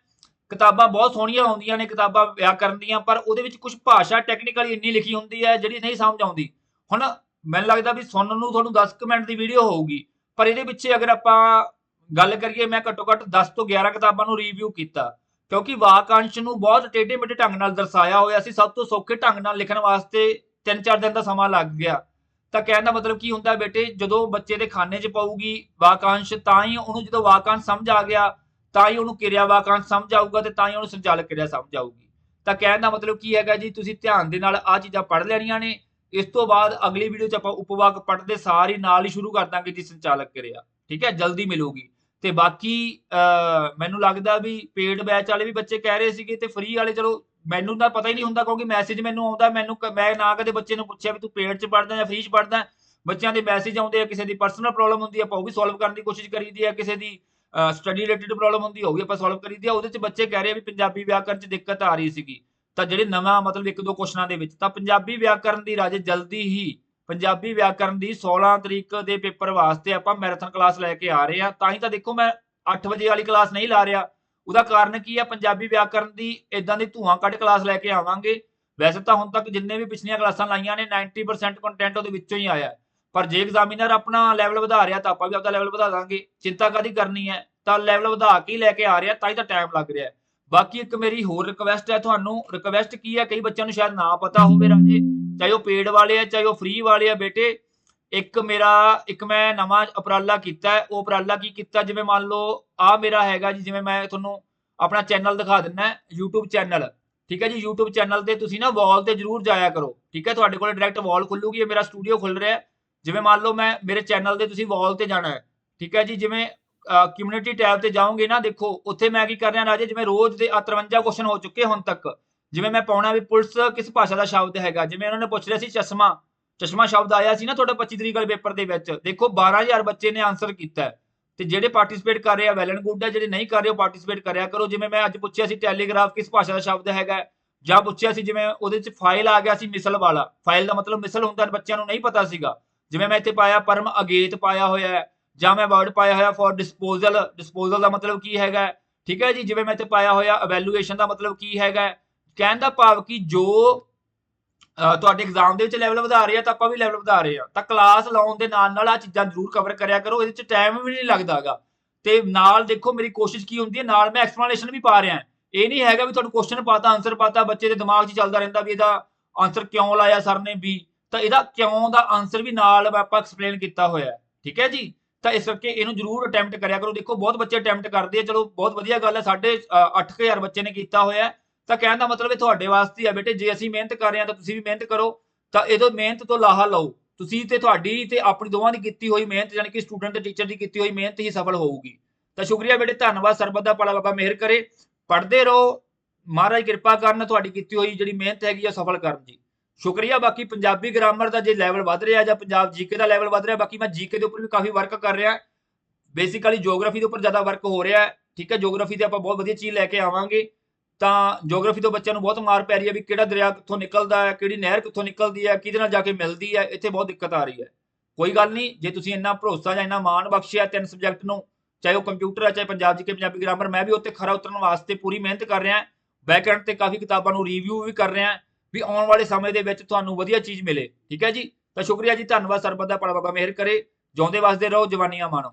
ਕਿਤਾਬਾਂ ਬਹੁਤ ਸੋਹਣੀਆਂ ਹੁੰਦੀਆਂ ਨੇ, ਕਿਤਾਬਾਂ ਵਿਆਕਰਨ ਦੀਆਂ, ਪਰ ਉਹਦੇ ਵਿੱਚ ਕੁਝ ਭਾਸ਼ਾ ਟੈਕਨੀਕਲੀ ਇੰਨੀ ਲਿਖੀ ਹੁੰਦੀ ਹੈ, ਜਿਹੜੀ ਨਹੀਂ ਸਮਝ ਆਉਂਦੀ। ਹੁਣ ਮੈਨੂੰ ਲੱਗਦਾ ਵੀ ਸੁਣਨ ਨੂੰ ਤੁਹਾਨੂੰ 10 ਕੁ ਮਿੰਟ ਦੀ ਵੀਡੀਓ ਹੋਊਗੀ, ਪਰ ਇਹਦੇ ਪਿੱਛੇ ਅਗਰ ਆਪਾਂ ਗੱਲ ਕਰੀਏ, ਮੈਂ ਘੱਟੋ ਘੱਟ 10 ਤੋਂ 11 ਕਿਤਾਬਾਂ ਨੂੰ ਰਿਵਿਊ ਕੀਤਾ, ਕਿਉਂਕਿ ਵਾਕਾਂਸ਼ ਨੂੰ ਬਹੁਤ ਟੇਢੇ ਮੇਢੇ ਢੰਗ ਨਾਲ ਦਰਸਾਇਆ ਹੋਇਆ ਸੀ, ਸਭ ਤੋਂ ਸੌਖੇ ਢੰਗ ਨਾਲ ਲਿਖਣ ਵਾਸਤੇ 3-4 ਦਿਨ ਦਾ ਸਮਾਂ ਲੱਗ ਗਿਆ। ਤਾਂ ਕਹਿਣ ਦਾ ਮਤਲਬ ਕੀ ਹੁੰਦਾ ਬੇਟੇ ਜਦੋਂ ਬੱਚੇ ਦੇ ਖਾਨੇ 'ਚ ਪਊਗੀ ਵਾਕਾਂਸ਼ ਤਾਂ ਹੀ ਉਹਨੂੰ ਜਦੋਂ ਵਾਕਾਂਸ਼ ਸਮਝ ਆ ਗਿਆ ਤਾਂ ਹੀ ਉਹਨੂੰ ਕਿਰਿਆ ਵਾਕਾਂਸ਼ ਸਮਝ ਆਊਗਾ ਤੇ ਤਾਂ ਹੀ ਉਹਨੂੰ ਸੰਚਾਲਕ ਕਿਰਿਆ ਸਮਝ ਆਊਗੀ। ਤਾਂ ਕਹਿਣ ਦਾ ਮਤਲਬ ਕੀ ਹੈਗਾ ਜੀ ਤੁਸੀਂ ਧਿਆਨ ਦੇ ਨਾਲ ਆ ਚੀਜ਼ਾਂ ਪੜ੍ਹ ਲੈਣੀਆਂ ਨੇ ਇਸ ਤੋਂ ਬਾਅਦ ਅਗਲੀ ਵੀਡੀਓ 'ਚ ਆਪਾਂ ਉਪਵਾਕ ਪੜ੍ਹਦੇ ਸਾਰ ਹੀ ਨਾਲ ਹੀ ਸ਼ੁਰੂ ਕਰ ਦਾਂਗੇ ਜੀ ਸੰਚਾਲਕ ਕਿਰਿਆ ਠੀਕ ਹੈ ਜਲਦੀ ਮਿਲੂਗੀ। ਤੇ ਬਾਕੀ ਅਹ, ਮੈਨੂੰ ਲੱਗਦਾ ਵੀ ਪੇਡ ਬੈਚ ਵਾਲੇ ਵੀ ਬੱਚੇ ਕਹਿ ਰਹੇ ਸੀਗੇ ਤੇ ਫ੍ਰੀ ਵਾਲੇ ਚਲੋ ਮੈਨੂੰ ਤਾਂ ਪਤਾ ਹੀ ਨਹੀਂ ਹੁੰਦਾ ਕਿਉਂਕਿ ਮੈਸੇਜ ਮੈਨੂੰ ਆਉਂਦਾ, ਮੈਨੂੰ ਕ- ਮੈਂ ਨਾ ਕਦੇ ਬੱਚੇ ਨੂੰ ਪੁੱਛਿਆ ਵੀ ਤੂੰ ਪੇਡ 'ਚ ਪੜ੍ਹਦਾ ਜਾਂ ਫ੍ਰੀ 'ਚ ਪੜ੍ਹਦਾ? ਬੱਚਿਆਂ ਦੇ ਮੈਸੇਜ ਆਉਂਦੇ ਆ, ਕਿਸੇ ਦੀ ਪਰਸਨਲ ਪ੍ਰੋਬਲਮ ਹੁੰਦੀ ਆ, ਆਪਾਂ ਉਹ ਵੀ ਸੋਲਵ ਕਰਨ ਦੀ ਕੋਸ਼ਿਸ਼ ਕਰੀਦੀ ਆ, ਕਿਸੇ ਦੀ ਸਟੱਡੀ ਰਿਲੇਟਡ ਪ੍ਰੋਬਲਮ ਹੁੰਦੀ ਆ, ਉਹ ਵੀ ਆਪਾਂ ਸੋਲਵ ਕਰੀਦੀ ਆ, ਉਹਦੇ 'ਚ ਬੱਚੇ ਕਹਿ ਰਹੇ ਆ ਵੀ ਪੰਜਾਬੀ ਵਿਆਕਰਨ 'ਚ ਦਿੱਕਤ ਆ ਰਹੀ ਸੀਗੀ। ਤਾਂ ਜਿਹੜੇ ਨਵਾਂ ਮਤਲਬ ਇੱਕ ਦੋ ਕੁਐਸਚਨਾਂ ਦੇ ਵਿੱਚ, ਤਾਂ ਪੰਜਾਬੀ ਵਿਆਕਰਨ ਦੀ ਰਾਜੇ ਜਲਦੀ ਹੀ, ਪੰਜਾਬੀ ਵਿਆਕਰਨ ਦੀ 16 ਤਰੀਕ ਦੇ ਪੇਪਰ ਵਾਸਤੇ ਆਪਾਂ ਮੈਰਾਥਨ ਕਲਾਸ ਲੈ ਕੇ ਆ ਰਹੇ ਆ। ਤਾਂ ਹੀ ਤਾਂ ਦੇਖੋ ਮੈਂ 8 ਵਜੇ ਵਾਲੀ ਕਲਾਸ ਨਹੀਂ ਲਾ ਰਿਹਾ। ਉਹਦਾ ਕਾਰਨ ਕੀ ਆ? ਪੰਜਾਬੀ ਵਿਆਕਰਨ ਦੀ ਇਦਾਂ ਦੀ ਧੂਆਂ ਕੱਢ ਕਲਾਸ ਲੈ ਕੇ ਆਵਾਂਗੇ। ਵੈਸੇ ਤਾਂ ਹੁਣ ਤੱਕ ਜਿੰਨੇ ਵੀ ਪਿਛਲੀਆਂ ਕਲਾਸਾਂ ਲਾਈਆਂ ਨੇ 90% ਕੰਟੈਂਟ ਉਹਦੇ ਵਿੱਚੋਂ ਹੀ ਆਇਆ। ਪਰ ਜੇ ਐਗਜ਼ਾਮੀਨਰ ਆਪਣਾ ਲੈਵਲ ਵਧਾ ਰਿਹਾ ਤਾਂ ਆਪਾਂ ਵੀ ਆਪਦਾ ਲੈਵਲ ਵਧਾ ਦਾਂਗੇ। ਚਿੰਤਾ ਕਾਦੀ ਕਰਨੀ ਹੈ? ਤਾਂ ਲੈਵਲ ਵਧਾ ਕੇ ਲੈ ਕੇ ਆ ਰਿਹਾ, ਤਾਂ ਹੀ ਤਾਂ ਟਾਈਮ ਲੱਗ ਰਿਹਾ ਬਾਕੀ ਇੱਕ ਮੇਰੀ ਹੋਰ ਰਿਕਵੈਸਟ ਹੈ ਤੁਹਾਨੂੰ। ਰਿਕਵੈਸਟ ਕੀ ਹੈ? ਕਈ ਬੱਚਿਆਂ ਨੂੰ ਸ਼ਾਇਦ ਨਾ ਪਤਾ ਹੋਵੇ ਰਾਜੇ ਚਾਹੇ ਉਹ ਪੇਡ ਵਾਲੇ ਆ, ਚਾਹੇ ਉਹ ਫ੍ਰੀ ਵਾਲੇ ਆ ਬੇਟੇ। ਇੱਕ ਮੇਰਾ, ਇੱਕ ਮੈਂ ਨਵਾਂ ਉਪਰਾਲਾ ਕੀਤਾ ਉਹ ਉਪਰਾਲਾ ਕੀ ਕੀਤਾ? ਜਿਵੇਂ ਮੰਨ ਲਓ ਆ ਮੇਰਾ ਹੈਗਾ ਜੀ, ਜਿਵੇਂ ਮੈਂ ਤੁਹਾਨੂੰ ਆਪਣਾ ਚੈਨਲ ਦਿਖਾ ਦਿੰਦਾ YouTube ਚੈਨਲ ਠੀਕ ਹੈ ਜੀ? YouTube ਚੈਨਲ ਤੇ ਤੁਸੀਂ ਨਾ ਵਾਲ ਤੇ ਜਰੂਰ ਜਾਇਆ ਕਰੋ। ਠੀਕ ਹੈ? ਤੁਹਾਡੇ ਕੋਲ ਡਾਇਰੈਕਟ ਵਾਲ ਖੁੱਲੂਗੀ, ਇਹ ਮੇਰਾ ਸਟੂਡੀਓ ਖੁੱਲ ਰਿਹਾ ਜਿਵੇਂ ਮੰਨ ਲਓ, ਮੈਂ, ਮੇਰੇ ਚੈਨਲ ਤੇ ਤੁਸੀਂ ਵਾਲ ਤੇ ਜਾਣਾ ਹੈ। ਠੀਕ ਹੈ ਜੀ? ਜਿਵੇਂ ਕਮਿਊਨਿਟੀ ਟੈਬ ਤੇ ਜਾਓਗੇ ਨਾ, ਦੇਖੋ, ਉੱਥੇ ਮੈਂ ਕੀ ਕਰ ਰਿਹਾ ਰਾਜੇ, ਜਿਵੇਂ ਰੋਜ਼ ਦੇ ਆਹ 53 ਕੁਐਸਚਨ ਹੋ ਚੁੱਕੇ ਹੁਣ ਤੱਕ। ਜਿਵੇਂ ਮੈਂ ਪਾਉਣਾ ਵੀ ਪੁਲਿਸ ਕਿਸ ਭਾਸ਼ਾ ਦਾ ਸ਼ਬਦ ਹੈਗਾ? ਜਿਵੇਂ ਉਹਨਾਂ ਨੇ ਪੁੱਛ ਰਿਹਾ ਸੀ ਚਸ਼ਮਾ। ਚਸ਼ਮਾ ਸ਼ਬਦ ਆਇਆ ਸੀ ਨਾ ਤੁਹਾਡਾ 25 ਤਰੀਕ ਵਾਲੇ ਪੇਪਰ ਦੇ ਵਿੱਚ। ਦੇਖੋ 12000 ਬੱਚੇ ਨੇ ਆਨਸਰ ਕੀਤਾ ਤੇ ਜਿਹੜੇ ਪਾਰਟਿਸਿਪੇਟ ਕਰ ਰਹੇ ਆ ਵੈਲ ਐਂਡ ਗੁੱਡ ਹੈ ਜਿਹੜੇ ਨਹੀਂ ਕਰ ਰਹੇ ਉਹ ਪਾਰਟਿਸਿਪੇਟ ਕਰਿਆ ਕਰੋ। ਜਿਵੇਂ ਮੈਂ ਅੱਜ ਪੁੱਛਿਆ ਸੀ ਟੈਲੀਗ੍ਰਾਫ ਕਿਸ ਭਾਸ਼ਾ ਦਾ ਸ਼ਬਦ ਹੈਗਾ ਹੈ? ਜਾਂ ਪੁੱਛਿਆ ਸੀ, ਜਿਵੇਂ ਉਹਦੇ ਚ ਫਾਈਲ ਆ ਗਿਆ ਸੀ, ਮਿਸਲ ਵਾਲਾ। ਫਾਈਲ ਦਾ ਮਤਲਬ ਮਿਸਲ ਹੁੰਦਾ ਬੱਚਿਆਂ ਨੂੰ ਨਹੀਂ ਪਤਾ ਸੀਗਾ। ਜਿਵੇਂ ਮੈਂ ਇੱਥੇ ਪਾਇਆ, ਪਰਮ ਅਗੇਤ ਪਾਇਆ ਹੋਇਆ ਹੈ। ਜਾਂ ਮੈਂ ਵਰਡ ਪਾਇਆ ਹੋਇਆ ਫॉर ਡਿਸਪੋਜ਼ਲ ਡਿਸਪੋਜ਼ਲ ਦਾ ਮਤਲਬ ਕੀ ਹੈਗਾ ਠੀਕ ਹੈ ਜੀ? ਜਿਵੇਂ ਮੈਂ ਇੱਥੇ ਪਾਇਆ ਹੋਇਆ ਇਵੈਲੂਏਸ਼ਨ ਦਾ ਮਤਲਬ ਕੀ ਹੈਗਾ ਕਹਿਣ ਦਾ ਭਾਵ ਕਿ ਜੋ ਤੁਹਾਡੇ ਐਗਜ਼ਾਮ ਦੇ ਵਿੱਚ ਲੈਵਲ ਵਧਾ ਰਹੇ ਆ, ਤਾਂ ਆਪਾਂ ਵੀ ਲੈਵਲ ਵਧਾ ਰਹੇ ਆ। ਤਾਂ ਕਲਾਸ ਲਾਉਣ ਦੇ ਨਾਲ ਨਾਲ ਆ ਚੀਜ਼ਾਂ ਜ਼ਰੂਰ ਕਵਰ ਕਰਿਆ ਕਰੋ, ਇਹਦੇ ਚ ਟਾਈਮ ਵੀ ਨਹੀਂ ਲੱਗਦਾਗਾ ਤੇ ਨਾਲ ਦੇਖੋ, ਮੇਰੀ ਕੋਸ਼ਿਸ਼ ਕੀ ਹੁੰਦੀ ਹੈ, ਨਾਲ ਮੈਂ ਐਕਸਪਲੇਨੇਸ਼ਨ ਵੀ ਪਾ ਰਿਹਾ ਇਹ ਨਹੀਂ ਹੈਗਾ ਵੀ ਤੁਹਾਨੂੰ ਕੁਐਸਚਨ ਪਾਤਾ ਆਨਸਰ ਪਾਤਾ, ਬੱਚੇ ਦੇ ਦਿਮਾਗ 'ਚ ਚੱਲਦਾ ਰਹਿੰਦਾ ਵੀ ਇਹਦਾ ਆਨਸਰ ਕਿਉਂ ਲਾਇਆ ਸਰ ਨੇ ਵੀ। ਤਾਂ ਇਹਦਾ ਕਿਉਂ ਦਾ ਆਨਸਰ ਵੀ ਨਾਲ ਆਪਾਂ ਐਕਸਪਲੇਨ ਕੀਤਾ ਹੋਇਆ ਠੀਕ ਹੈ ਜੀ? ਤਾਂ ਇਸ ਕਰਕੇ ਇਹਨੂੰ ਜ਼ਰੂਰ ਅਟੈਂਪਟ ਕਰਿਆ ਕਰੋ। ਦੇਖੋ, ਬਹੁਤ ਬੱਚੇ ਅਟੈਂਪਟ ਕਰਦੇ ਆ, ਚਲੋ, ਬਹੁਤ ਵਧੀਆ ਗੱਲ ਹੈ ਸਾਡੇ 8000 ਬੱਚੇ ਨੇ ਕੀਤਾ ਹੋਇਆ ਤਾਂ ਕਹਿਣ ਦਾ ਮਤਲਬ ਇਹ ਤੁਹਾਡੇ ਵਾਸਤੇ ਆ ਬੇਟੇ, ਜੇ ਅਸੀਂ ਮਿਹਨਤ ਕਰ ਰਹੇ ਹਾਂ ਤਾਂ ਤੁਸੀਂ ਵੀ ਮਿਹਨਤ ਕਰੋ, ਤਾਂ ਇਹਦੋਂ ਮਿਹਨਤ ਤੋਂ ਲਾਹਾ ਲਓ। ਤੁਸੀਂ ਤੇ ਤੁਹਾਡੀ ਤੇ ਆਪਣੀ ਦੋਵਾਂ ਦੀ ਕੀਤੀ ਹੋਈ ਮਿਹਨਤ ਯਾਨੀ ਕਿ ਸਟੂਡੈਂਟ ਤੇ ਟੀਚਰ ਦੀ ਕੀਤੀ ਹੋਈ ਮਿਹਨਤ ਹੀ ਸਫਲ ਹੋਊਗੀ। ਤਾਂ ਸ਼ੁਕਰੀਆ ਬੇਟੇ, ਧੰਨਵਾਦ, ਸਰਬਤ ਦਾ ਭਲਾ ਬਾਬਾ ਮਿਹਰ ਕਰੇ। ਪੜ੍ਹਦੇ ਰਹੋ, ਮਹਾਰਾਜ ਕਿਰਪਾ ਕਰਨ ਤੁਹਾਡੀ ਕੀਤੀ ਹੋਈ ਜਿਹੜੀ ਮਿਹਨਤ ਹੈਗੀ ਆ, ਸਫਲ ਕਰਨ ਦੀ। ਸ਼ੁਕਰੀਆ, ਬਾਕੀ ਪੰਜਾਬੀ ਗ੍ਰਾਮਰ ਦਾ ਜੇ ਲੈਵਲ ਵੱਧ ਰਿਹਾ ਜਾਂ ਪੰਜਾਬ ਜੀਕੇ ਦਾ ਲੈਵਲ ਵੱਧ ਰਿਹਾ, ਬਾਕੀ ਮੈਂ ਜੀਕੇ ਦੇ ਉੱਪਰ ਵੀ ਕਾਫੀ ਵਰਕ ਕਰ ਰਿਹਾ। ਬੇਸਿਕਲੀ ਜੀਓਗ੍ਰਾਫੀ ਦੇ ਉੱਪਰ ਜ਼ਿਆਦਾ ਵਰਕ ਹੋ ਰਿਹਾ ਠੀਕ ਹੈ ਜੀਓਗ੍ਰਾਫੀ ਤੇ ਆਪਾਂ ਬਹੁਤ ਵਧੀਆ ਚੀਜ਼ ਲੈ ਕੇ ਆਵਾਂਗੇ। ਤਾਂ ਜੀਓਗ੍ਰਾਫੀ ਤੋਂ ਬੱਚਿਆਂ ਨੂੰ ਬਹੁਤ ਮਾਰ ਪੈ ਰਹੀ ਹੈ ਵੀ ਕਿਹੜਾ ਦਰਿਆ ਕਿੱਥੋਂ ਨਿਕਲਦਾ ਹੈ, ਕਿਹੜੀ ਨਹਿਰ ਕਿੱਥੋਂ ਨਿਕਲਦੀ ਹੈ, ਕਿਹਦੇ ਨਾਲ ਜਾ ਕੇ ਮਿਲਦੀ ਹੈ, ਇੱਥੇ ਬਹੁਤ ਦਿੱਕਤ ਆ ਰਹੀ ਹੈ। ਕੋਈ ਗੱਲ ਨਹੀਂ, ਜੇ ਤੁਸੀਂ ਇੰਨਾ ਭਰੋਸਾ ਜਾਂ ਇੰਨਾ ਮਾਣ ਬਖਸ਼ਿਆ ਤਿੰਨ ਸਬਜੈਕਟ ਨੂੰ, ਚਾਹੇ ਉਹ ਕੰਪਿਊਟਰ ਹੈ, ਚਾਹੇ ਪੰਜਾਬ ਜੀਕੇ ਪੰਜਾਬੀ ਗ੍ਰਾਮਰ ਮੈਂ ਵੀ ਉੱਤੇ ਖਰਾ ਉਤਰਨ ਵਾਸਤੇ ਪੂਰੀ ਮਿਹਨਤ ਕਰ ਰਿਹਾ ਬੈਕਐਂਡ ਤੇ ਕਾਫੀ ਕਿਤਾਬਾਂ ਨੂੰ ਰਿਵਿਊ ਵੀ ਕਰ ਰਿਹਾ ਵੀ ਆਉਣ ਵਾਲੇ ਸਮੇਂ ਦੇ ਵਿੱਚ ਤੁਹਾਨੂੰ ਵਧੀਆ ਚੀਜ਼ ਮਿਲੇ। ਠੀਕ ਹੈ ਜੀ? ਤਾਂ ਸ਼ੁਕਰੀਆ ਜੀ, ਧੰਨਵਾਦ ਸਰਬਤ ਦਾ, ਭਲਾ ਬਾਬਾ ਮਿਹਰ ਕਰੇ। ਜਿਉਂਦੇ ਵਸਦੇ ਰਹੋ, ਜਵਾਨੀਆਂ ਮਾਣੋ।